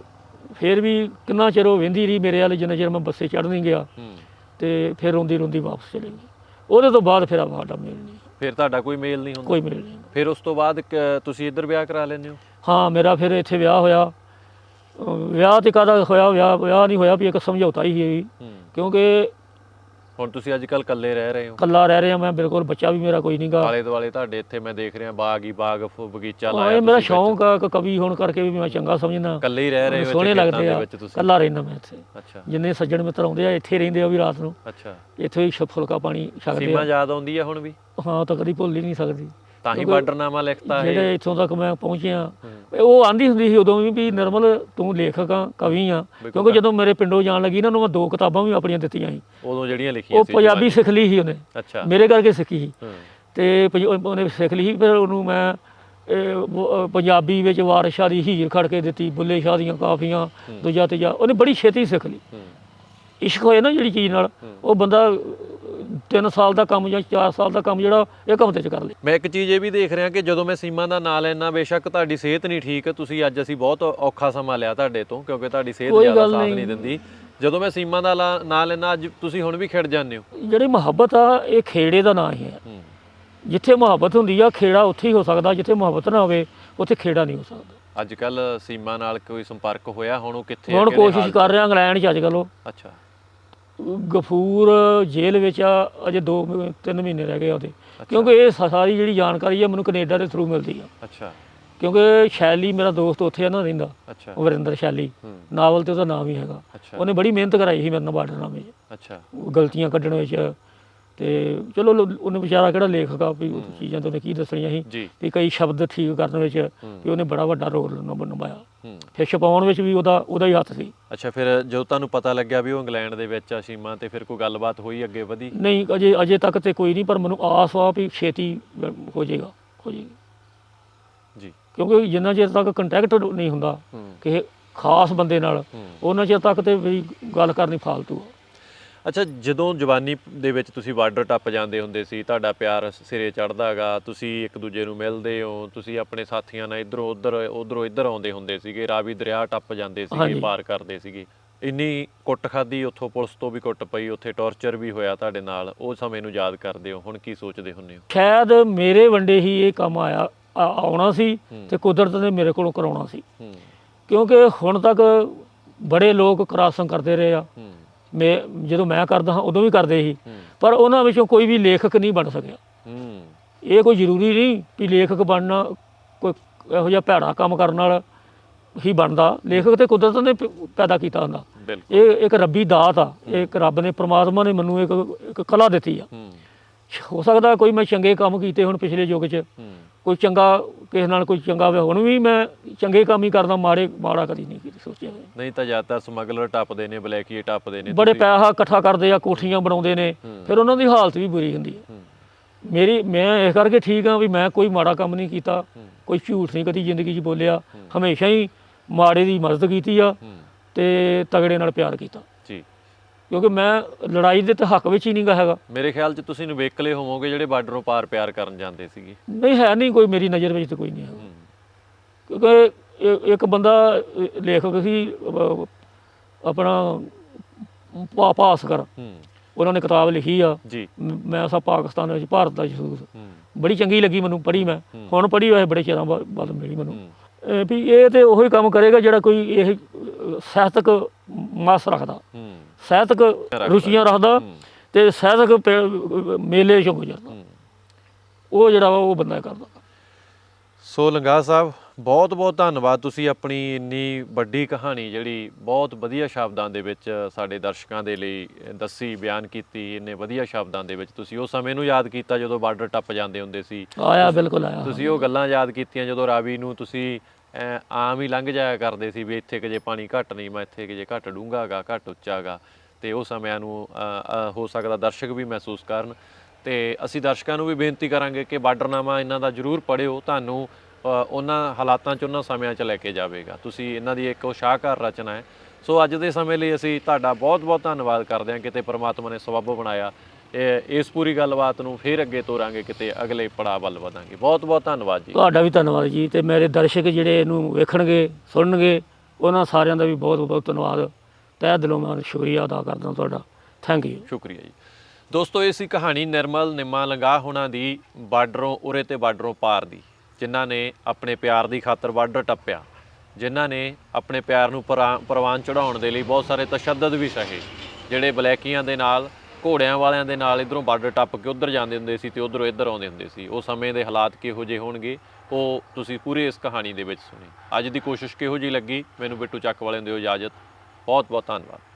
ਫਿਰ ਵੀ ਕਿੰਨਾ ਚਿਰ ਉਹ ਵਹਿੰਦੀ ਰਹੀ ਮੇਰੇ ਵੱਲ ਜਿੰਨਾ ਚਿਰ ਮੈਂ ਬੱਸੇ ਚੜ੍ਹ ਨਹੀਂ ਗਿਆ। ਹੂੰ। ਤੇ ਫਿਰ ਰੋਂਦੀ ਰੋਂਦੀ ਵਾਪਸ ਚਲੀ ਗਈ। ਉਹਦੇ ਤੋਂ ਬਾਅਦ ਫਿਰ ਸਾਡਾ ਮੇਲ ਨਹੀਂ। ਫਿਰ ਤੁਹਾਡਾ ਕੋਈ ਮੇਲ ਨਹੀਂ ਹੁੰਦਾ? ਕੋਈ ਮੇਲ ਨਹੀਂ। ਫਿਰ ਉਸ ਤੋਂ ਬਾਅਦ ਕ- ਤੁਸੀਂ ਇੱਧਰ ਵਿਆਹ ਕਰਾ ਲੈਂਦੇ ਹੋ? ਹਾਂ ਮੇਰਾ ਫਿਰ ਇੱਥੇ ਵਿਆਹ ਹੋਇਆ। ਵਿਆਹ ਤੇ ਕਾਹਦਾ ਹੋਇਆ ਵਿਆਹ ਵਿਆਹ ਨਹੀਂ ਹੋਇਆ ਵੀ ਇੱਕ ਸਮਝੌਤਾ ਹੀ ਸੀ ਕਿਉਂਕਿ ਹੁਣ ਤੁਸੀਂ ਅੱਜ ਕੱਲ ਇਕੱਲੇ ਰਹਿ ਰਹੇ ਹੋ। ਇਕੱਲਾ ਰਹਿ ਰਿਹਾ ਮੈਂ ਬਿਲਕੁਲ ਬੱਚਾ ਵੀ ਮੇਰਾ ਕੋਈ ਨਹੀਂਗਾ ਆਲੇ ਦੁਆਲੇ ਤੁਹਾਡੇ ਇੱਥੇ ਮੈਂ ਦੇਖ ਰਿਹਾ ਬਾਗ ਹੀ ਬਾਗ ਬਗੀਚਾ ਲਾਇਆ ਮੇਰਾ ਤੁਸੀਂ ਸ਼ੌਂਕ ਆ ਕਿ ਕਵੀ ਹੋਣ ਕਰਕੇ ਵੀ ਮੈਂ ਚੰਗਾ ਸਮਝਦਾ। ਇਕੱਲੇ ਹੀ ਰਹਿ ਰਹੇ ਹੋ ਸੋਹਣੇ ਲੱਗਦੇ ਆ ਇਕੱਲਾ ਰਹਿਣਾ ਮੈਂ ਇੱਥੇ। ਅੱਛਾ। ਜਿੰਨੇ ਸੱਜਣ ਮਿੱਤਰ ਆਉਂਦੇ ਆ ਇੱਥੇ ਰਹਿੰਦੇ ਆ ਵੀ ਰਾਤ ਨੂੰ। ਅੱਛਾ। ਇੱਥੇ ਹੀ ਫੁਲਕਾ ਪਾਣੀ ਛਕਦੇ ਸੀਮਾ ਆ। ਯਾਦ ਆਉਂਦੀ ਆ ਹੁਣ ਵੀ? ਹਾਂ ਤਾਂ ਕਦੀ ਭੁੱਲ ਹੀ ਨਹੀਂ ਸਕਦੀ। ਤਾਂ ਹੀ ਬਾਰਡਰਨਾਮਾ ਲਿਖਤਾ ਹੈ ਜਿਹੜੇ ਇੱਥੋਂ ਤੱਕ ਮੈਂ ਪਹੁੰਚਿਆ ਉਹ ਆਂਦੀ ਹੁੰਦੀ ਸੀ ਉਦੋਂ ਵੀ ਵੀ ਨਿਰਮਲ ਤੂੰ ਲੇਖਕ ਆ ਕਵੀ ਆ। ਕਿਉਂਕਿ ਜਦੋਂ ਮੇਰੇ ਪਿੰਡੋਂ ਜਾਣ ਲੱਗੀ ਨਾ ਉਹਨੂੰ ਮੈਂ ਦੋ ਕਿਤਾਬਾਂ ਵੀ ਆਪਣੀਆਂ ਦਿੱਤੀਆਂ ਸੀ। ਉਦੋਂ ਜਿਹੜੀਆਂ ਲਿਖੀਆਂ ਉਹ ਸੀ ਪੰਜਾਬੀ ਸਿੱਖ ਲਈ ਸੀ ਉਹਨੇ। ਅੱਛਾ। ਮੇਰੇ ਕਰਕੇ ਸਿੱਖੀ ਸੀ। ਤੇ ਉਹਨੇ ਸਿੱਖ ਲਈ ਫਿਰ ਉਹਨੂੰ ਮੈਂ ਉਹ, ਪੰਜਾਬੀ ਵਿੱਚ ਵਾਰਿਸ ਦੀ ਹੀਰ ਖੜ ਕੇ ਦਿੱਤੀ ਬੁੱਲੇ ਸ਼ਾਹ ਦੀਆਂ ਕਾਫੀਆਂ ਦੂਜਾ ਤੀਜਾ। ਉਹਨੇ ਬੜੀ ਛੇਤੀ ਸਿੱਖ ਲਈ। ਇਸ਼ਕ ਹੋਏ ਨਾ ਜਿਹੜੀ ਚੀਜ਼ ਨਾਲ। ਉਹ ਬੰਦਾ 3 ਸਾਲ ਦਾ ਕੰਮ ਜਾਂ 4 ਸਾਲ ਦਾ ਕੰਮ ਜਿਹੜਾ ਇੱਕ ਹਫ਼ਤੇ ਚ ਕਰ ਲੇ ਮੈਂ ਇੱਕ ਚੀਜ਼ ਇਹ ਵੀ ਦੇਖ ਰਿਹਾ ਕਿ ਜਦੋਂ ਮੈਂ ਸੀਮਾ ਦਾ ਨਾਂ ਲੈਣਾ ਬੇਸ਼ੱਕ ਤੁਹਾਡੀ ਸਿਹਤ ਨਹੀਂ ਠੀਕ ਤੁਸੀਂ ਅੱਜ ਅਸੀਂ ਬਹੁਤ ਔਖਾ ਸਮਾਂ ਲਿਆ ਤੁਹਾਡੇ ਤੋਂ ਕਿਉਂਕਿ ਤੁਹਾਡੀ ਸਿਹਤ ਕੋਈ ਜ਼ਿਆਦਾ ਗੱਲ ਸਾਥ ਨਹੀਂ। ਨਹੀਂ ਦਿੰਦੀ। ਜਦੋਂ ਮੈਂ ਸੀਮਾ ਦਾ ਲਾ- ਨਾਂ ਲੈਣਾ ਅੱਜ ਤੁਸੀਂ ਹੁਣ ਵੀ ਖਿੜ ਜਾਂਦੇ ਹੋ। ਜਿਹੜੀ ਮੁਹੱਬਤ ਆ ਇਹ ਖੇੜੇ ਦਾ ਨਾਂ ਹੀ ਹੈ। ਹੂੰ। ਜਿੱਥੇ ਮੁਹੱਬਤ ਹੁੰਦੀ ਆ ਖੇੜਾ ਉੱਥੇ ਹੀ ਹੋ ਸਕਦਾ ਜਿੱਥੇ ਮੁਹੱਬਤ ਨਾ ਹੋਵੇ ਉੱਥੇ ਖੇੜਾ ਨਹੀਂ ਹੋ ਸਕਦਾ। ਅੱਜ ਕੱਲ ਸੀਮਾ ਨਾਲ ਕੋਈ ਸੰਪਰਕ ਹੋਇਆ? ਹੁਣ ਉਹ ਕਿੱਥੇ ਆ, ਹੁਣ ਕਿਹੜੇ ਕੋਸ਼ਿਸ਼ ਹਾਲ 'ਚ? ਕਰ ਰਿਹਾ ਇੰਗਲੈਂਡ ਚ ਅੱਜ ਕੱਲ੍ਹ ਉਹ। ਅੱਛਾ। ਗਫੂਰ ਜੇਲ੍ਹ ਵਿੱਚ ਆ ਅਜੇ 2 3 ਮਹੀਨੇ ਰਹਿ ਗਏ ਆ ਉਹਦੇ ਕਿਉਂਕਿ ਇਹ ਸਾਰੀ ਜਿਹੜੀ ਜਾਣਕਾਰੀ ਆ ਮੈਨੂੰ ਕੈਨੇਡਾ ਦੇ ਥਰੂ ਮਿਲਦੀ ਆ। ਅੱਛਾ। ਕਿਉਂਕਿ ਸ਼ੈਲੀ ਮੇਰਾ ਦੋਸਤ ਉੱਥੇ ਆ ਨਾ ਰਹਿੰਦਾ ਅੱਛਾ। ਵਰਿੰਦਰ ਸ਼ੈਲੀ। ਨਾਵਲ ਤੇ ਉਹਦਾ ਨਾਮ ਹੀ ਹੈਗਾ। ਉਹਨੇ ਬੜੀ ਮਿਹਨਤ ਕਰਾਈ ਸੀ ਮੇਰੇ ਨਾਲ ਬਾਰਡਰਨਾਮੇ 'ਚ। ਅੱਛਾ। ਗਲਤੀਆਂ ਕੱਢਣ ਵਿੱਚ ਤੇ ਚਲੋ ਲੋ- ਉਹਨੇ ਵਿਚਾਰਾ ਕਿਹੜਾ ਲੇਖਕ ਆ ਵੀ ਉਹ ਚੀਜ਼ਾਂ ਤੋਂ ਉਹਨੇ ਕੀ ਦੱਸਣੀਆਂ ਸੀ? ਜੀ। ਵੀ ਕਈ ਸ਼ਬਦ ਠੀਕ ਕਰਨ ਵਿੱਚ ਵੀ ਉਹਨੇ ਬੜਾ ਵੱਡਾ ਰੋਲ ਨਿਭ- ਨਿਭਾਇਆ। ਹੂੰ। ਫਿਰ ਛਪਾਉਣ ਵਿੱਚ ਵੀ ਉਹਦਾ ਉਹਦਾ ਹੀ ਹੱਥ ਸੀ। ਅੱਛਾ ਫਿਰ ਜਦੋਂ ਤੁਹਾਨੂੰ ਪਤਾ ਲੱਗਿਆ ਵੀ ਉਹ ਇੰਗਲੈਂਡ ਦੇ ਵਿੱਚ ਆ ਸੀਮਾ ਤੇ ਫਿਰ ਕੋਈ ਗੱਲਬਾਤ ਹੋਈ ਅੱਗੇ ਵਧੀ? ਨਹੀਂ ਅਜੇ ਅਜੇ ਤੱਕ ਤੇ ਕੋਈ ਨਹੀਂ ਪਰ ਮੈਨੂੰ ਆਸ ਆ ਵੀ ਛੇਤੀ ਹੋ ਜਾਏਗਾ ਹੋ ਜਾਏਗੀ। ਜੀ। ਕਿਉਂਕਿ ਜਿੰਨਾ ਚਿਰ ਤੱਕ ਕੰਟੈਕਟ ਨਹੀਂ ਹੁੰਦਾ ਹੂੰ। ਕਿਸੇ ਖਾਸ ਬੰਦੇ ਨਾਲ ਹੂੰ। ਉਹਨਾਂ ਚਿਰ ਤੱਕ ਤੇ ਵੀ ਗੱਲ ਕਰਨੀ ਫਾਲਤੂ ਆ। ਅੱਛਾ ਜਦੋਂ ਜਵਾਨੀ ਦੇ ਵਿੱਚ ਤੁਸੀਂ ਬਾਰਡਰ ਟੱਪ ਜਾਂਦੇ ਹੁੰਦੇ ਸੀ ਤੁਹਾਡਾ ਪਿਆਰ ਸਿਰੇ ਚੜਦਾਗਾ ਤੁਸੀਂ ਇੱਕ ਦੂਜੇ ਨੂੰ ਮਿਲਦੇ ਹੋ ਤੁਸੀਂ ਆਪਣੇ ਸਾਥੀਆਂ ਨਾਲ ਇਧਰੋਂ ਉਧਰ ਉਧਰੋਂ ਇੱਧਰ ਆਉਂਦੇ ਹੁੰਦੇ ਸੀਗੇ ਰਾਵੀ ਦਰਿਆ ਟੱਪ ਜਾਂਦੇ ਸੀਗੇ। ਪਾਰ ਕਰਦੇ ਸੀਗੇ। ਇੰਨੀ ਕੁੱਟ ਖਾਦੀ ਉੱਥੋਂ ਪੁਲਿਸ ਤੋਂ ਵੀ ਕੁੱਟ ਪਈ ਉੱਥੇ ਟੌਰਚਰ ਵੀ ਹੋਇਆ ਤੁਹਾਡੇ ਨਾਲ ਉਹ ਸਮੇਂ ਨੂੰ ਯਾਦ ਕਰਦੇ ਹੋ ਹੁਣ ਕੀ ਸੋਚਦੇ ਹੁੰਦੇ ਹੋ? ਸ਼ਾਇਦ ਮੇਰੇ ਵੰਡੇ ਹੀ ਇਹ ਕੰਮ ਆਇਆ ਆਉਣਾ ਸੀ ਤੇ ਕੁਦਰਤ ਨੇ ਮੇਰੇ ਕੋਲੋਂ ਕਰਾਉਣਾ ਸੀ। ਕਿਉਂਕਿ ਹੁਣ ਤੱਕ ਬੜੇ ਲੋਕ ਕ੍ਰਾਸਿੰਗ ਕਰਦੇ ਰਹੇ ਆ। ਮੈਂ ਜਦੋਂ ਮੈਂ ਕਰਦਾ ਹਾਂ ਉਦੋਂ ਵੀ ਕਰਦੇ ਸੀ। ਪਰ ਉਹਨਾਂ ਵਿੱਚੋਂ ਕੋਈ ਵੀ ਲੇਖਕ ਨਹੀਂ ਬਣ ਸਕਿਆ। ਇਹ ਕੋਈ ਜ਼ਰੂਰੀ ਨਹੀਂ ਕਿ ਲੇਖਕ ਬਣਨਾ ਕੋਈ ਇਹੋ ਜਿਹਾ ਭੈੜਾ ਕੰਮ ਕਰਨ ਨਾਲ ਹੀ ਬਣਦਾ। ਲੇਖਕ ਤੇ ਕੁਦਰਤ ਨੇ ਪੈਦਾ ਕੀਤਾ ਹੁੰਦਾ। ਇਹ ਇੱਕ ਰੱਬੀ ਦਾਤ ਆ। ਇੱਕ ਰੱਬ ਨੇ ਪ੍ਰਮਾਤਮਾ ਨੇ ਮੈਨੂੰ ਇੱਕ ਇੱਕ ਕਲਾ ਦਿੱਤੀ ਆ। ਹੂੰ। ਸਕਦਾ ਕੋਈ ਮੈਂ ਚੰਗੇ ਕੰਮ ਕੀਤੇ ਹੁਣ ਪਿਛਲੇ ਯੁੱਗ 'ਚ। ਕੋਈ ਚੰਗਾ ਕਿਸੇ ਨਾਲ ਕੋਈ ਚੰਗਾ ਹੋਵੇ ਹੁਣ ਵੀ ਮੈਂ ਚੰਗੇ ਕੰਮ ਹੀ ਕਰਦਾ ਮਾੜੇ ਮਾੜਾ ਕਦੀ ਨਹੀਂ ਕੀਤੀ ਸੋਚਿਆ। ਨਹੀਂ ਤਾਂ ਜ਼ਿਆਦਾਤਰ ਸਮਗਲਰ ਟੱਪਦੇ ਨੇ ਬਲੈਕੀਏ ਟੱਪਦੇ ਨੇ ਬੜੇ ਪੈਸਾ ਇਕੱਠਾ ਕਰਦੇ ਆ ਕੋਠੀਆਂ ਬਣਾਉਂਦੇ ਨੇ ਫਿਰ ਉਹਨਾਂ ਦੀ ਹਾਲਤ ਵੀ ਬੁਰੀ ਹੁੰਦੀ ਹੈ। ਮੇਰੀ ਮੈਂ ਇਸ ਕਰਕੇ ਠੀਕ ਆ ਵੀ ਮੈਂ ਕੋਈ ਮਾੜਾ ਕੰਮ ਨਹੀਂ ਕੀਤਾ ਕੋਈ ਝੂਠ ਨਹੀਂ ਕਦੀ ਜ਼ਿੰਦਗੀ 'ਚ ਬੋਲਿਆ ਹਮੇਸ਼ਾ ਹੀ ਮਾੜੇ ਦੀ ਮਦਦ ਕੀਤੀ ਆ ਤੇ ਤਗੜੇ ਨਾਲ ਪਿਆਰ ਕੀਤਾ। ਜੀ। ਕਿਉਂਕਿ ਮੈਂ ਲੜਾਈ ਦੇ ਤੇ ਹੱਕ ਵਿੱਚ ਹੀ ਨਹੀਂਗਾ ਹੈਗਾ। ਮੇਰੇ ਖਿਆਲ 'ਚ ਤੁਸੀਂ ਨਵੇਕਲੇ ਹੋਵੋਗੇ ਜਿਹੜੇ ਬਾਰਡਰੋਂ ਪਾਰ ਪਿਆਰ ਕਰਨ ਜਾਂਦੇ ਸੀਗੇ। ਨਹੀਂ ਹੈ ਨਹੀਂ ਕੋਈ ਮੇਰੀ ਨਜ਼ਰ ਵਿੱਚ ਤੇ ਕੋਈ ਨਹੀਂ ਹੂੰ ਕਿਉਂਕਿ ਇ- ਇੱਕ ਬੰਦਾ ਲੇਖਕ ਸੀ ਅ, ਆਪਣਾ ਭਾ- ਭਾਸਕਰ ਹੂੰ। ਉਹਨਾਂ ਨੇ ਕਿਤਾਬ ਲਿਖੀ ਆ। ਜੀ। ਮ- ਮੈਂ ਸਾ ਪਾਕਿਸਤਾਨ ਵਿੱਚ ਭਾਰਤ ਦਾ ਜਸੂਸ ਹੂੰ। ਬੜੀ ਚੰਗੀ ਲੱਗੀ ਮੈਨੂੰ ਪੜ੍ਹੀ ਮੈਂ। ਹੁਣ ਪੜ੍ਹੀ ਹੋਏ ਬੜੇ ਚਿਰਾਂ ਬਾਅਦ ਬਾਅਦ ਮਿਲੀ ਮੈਨੂੰ। ਹੂੰ। ਵੀ ਇਹ ਤੇ ਉਹੀ ਕੰਮ ਕਰੇਗਾ ਜਿਹੜਾ ਕੋਈ ਇਹ ਅ, ਸਾਹਿਤਕ ਮਸ ਰੱਖਦਾ। ਸਾਹਿਤਕ ਰੁਚੀਆਂ ਰੱਖਦਾ। ਤੇ ਸਾਹਿਤਕ ਮੇਲੇ ਗੁਜ਼ਰਦਾ ਹੂੰ। ਉਹ ਜਿਹੜਾ ਉਹ ਬੰਦਾ ਕਰਦਾ। ਸੋ ਲੰਗਾ ਸਾਹਿਬ ਬਹੁਤ ਬਹੁਤ ਧੰਨਵਾਦ ਤੁਸੀਂ ਆਪਣੀ ਇੰਨੀ ਵੱਡੀ ਕਹਾਣੀ ਜਿਹੜੀ ਬਹੁਤ ਵਧੀਆ ਸ਼ਬਦਾਂ ਦੇ ਵਿੱਚ ਸਾਡੇ ਦਰਸ਼ਕਾਂ ਦੇ ਲਈ ਦੱਸੀ ਬਿਆਨ ਕੀਤੀ ਇੰਨੇ ਵਧੀਆ ਸ਼ਬਦਾਂ ਦੇ ਵਿੱਚ ਤੁਸੀਂ ਉਹ ਸਮੇਂ ਨੂੰ ਯਾਦ ਕੀਤਾ ਜਦੋਂ ਬਾਰਡਰ ਟੱਪ ਜਾਂਦੇ ਹੁੰਦੇ ਸੀ। ਆਇਆ ਬਿਲਕੁਲ ਆਇਆ। ਤੁਸੀਂ ਉਹ ਗੱਲਾਂ ਯਾਦ ਕੀਤੀਆਂ ਜਦੋਂ ਰਾਵੀ ਨੂੰ ਤੁਸੀਂ ਆਮ ਹੀ ਲੰਘ ਜਾਇਆ ਕਰਦੇ ਸੀ ਵੀ ਇੱਥੇ ਕਿ ਜੇ ਪਾਣੀ ਘੱਟ ਨਹੀਂ ਮੈਂ ਇੱਥੇ ਕਿ ਜੇ ਘੱਟ ਡੂੰਘਾਗਾ ਘੱਟ ਉੱਚਾਗਾ। ਤੇ ਉਹ ਸਮਿਆਂ ਨੂੰ ਹੋ ਸਕਦਾ ਦਰਸ਼ਕ ਵੀ ਮਹਿਸੂਸ ਕਰਨ। ਤੇ ਅਸੀਂ ਦਰਸ਼ਕਾਂ ਨੂੰ ਵੀ ਬੇਨਤੀ ਕਰਾਂਗੇ ਕਿ ਬਾਰਡਰਨਾਮਾ ਇਹਨਾਂ ਦਾ ਜਰੂਰ ਪੜਿਓ ਤੁਹਾਨੂੰ ਉਹਨਾਂ ਹਾਲਾਤਾਂ 'ਚ, ਉਹਨਾਂ ਸਮਿਆਂ 'ਚ ਲੈ ਕੇ ਜਾਵੇਗਾ। ਤੁਸੀਂ ਇਹਨਾਂ ਦੀ ਇੱਕ ਉਹ ਸ਼ਾਹਕਾਰ ਰਚਨਾ ਹੈ। ਸੋ ਅੱਜ ਦੇ ਸਮੇਂ ਲਈ ਅਸੀਂ ਤੁਹਾਡਾ ਬਹੁਤ-ਬਹੁਤ ਧੰਨਵਾਦ ਕਰਦੇ ਹਾਂ, ਕਿਤੇ ਪ੍ਰਮਾਤਮਾ ਨੇ ਸਬੱਬ ਬਣਾਇਆ। ਇਸ ਪੂਰੀ ਗੱਲਬਾਤ ਨੂੰ ਫੇਰ ਅੱਗੇ ਤੋਰਾਂਗੇ, ਕਿਤੇ ਅਗਲੇ ਪੜਾਅ ਵੱਲ ਵਧਾਂਗੇ। ਬਹੁਤ-ਬਹੁਤ ਧੰਨਵਾਦ ਜੀ। ਤੁਹਾਡਾ ਵੀ ਧੰਨਵਾਦ ਜੀ, ਤੇ ਮੇਰੇ ਦਰਸ਼ਕ ਜਿਹੜੇ ਇਹਨੂੰ ਵੇਖਣਗੇ, ਸੁਣਨਗੇ, ਉਹਨਾਂ ਸਾਰਿਆਂ ਦਾ ਵੀ ਬਹੁਤ ਬਹੁਤ ਧੰਨਵਾਦ। ਤਹਿ ਦਿਲੋਂ ਮੈਂ ਸ਼ੁਕਰੀਆ ਅਦਾ ਕਰਦਾ ਤੁਹਾਡਾ। ਥੈਂਕ ਯੂ ਸ਼ੁਕਰੀਆ ਜੀ। ਦੋਸਤੋ, ਇਹ ਸੀ ਕਹਾਣੀ ਨਿਰਮਲ ਨਿੰਮਾ ਲੰਗਾ ਹੋਣਾ ਦੀ ਬਾਰਡਰੋਂ, ਉਰੇ ਤੇ ਬਾਰਡਰੋਂ ਪਾਰ ਦੀ, ਜਿਨ੍ਹਾਂ ਨੇ ਆਪਣੇ ਪਿਆਰ ਦੀ ਖਾਤਰ ਬਾਰਡਰ ਟੱਪਿਆ, ਜਿਨ੍ਹਾਂ ਨੇ ਆਪਣੇ ਪਿਆਰ ਨੂੰ ਪਰਾ- ਪ੍ਰਵਾਨ ਚੜਾਉਣ ਦੇ ਲਈ ਬਹੁਤ ਸਾਰੇ ਤਸ਼ੱਦਦ ਵੀ ਸਹੇ, ਜਿਹੜੇ ਬਲੈਕੀਆਂ ਦੇ ਨਾਲ, ਘੋੜਿਆਂ ਵਾਲਿਆਂ ਦੇ ਨਾਲ ਇਧਰੋਂ ਬਾਰਡਰ ਟੱਪ ਕੇ ਉਧਰ ਜਾਂਦੇ ਹੁੰਦੇ ਸੀ ਤੇ ਉਧਰੋਂ ਇੱਧਰ ਆਉਂਦੇ ਹੁੰਦੇ ਸੀ। ਉਹ ਸਮੇਂ ਦੇ ਹਾਲਾਤ ਕਿਹੋ ਜਿਹੇ ਹੋਣਗੇ, ਉਹ ਤੁਸੀਂ ਪੂਰੇ ਇਸ ਕਹਾਣੀ ਦੇ ਵਿੱਚ ਸੁਣੀ। ਅੱਜ ਦੀ ਕੋਸ਼ਿਸ਼ ਕਿਹੋ ਜਿਹੀ ਲੱਗੀ? ਮੈਨੂੰ ਬਿੱਟੂ ਚੱਕ ਵਾਲਿਆਂ ਦਿਓ ਇਜਾਜ਼ਤ। ਬਹੁਤ ਬਹੁਤ ਧੰਨਵਾਦ।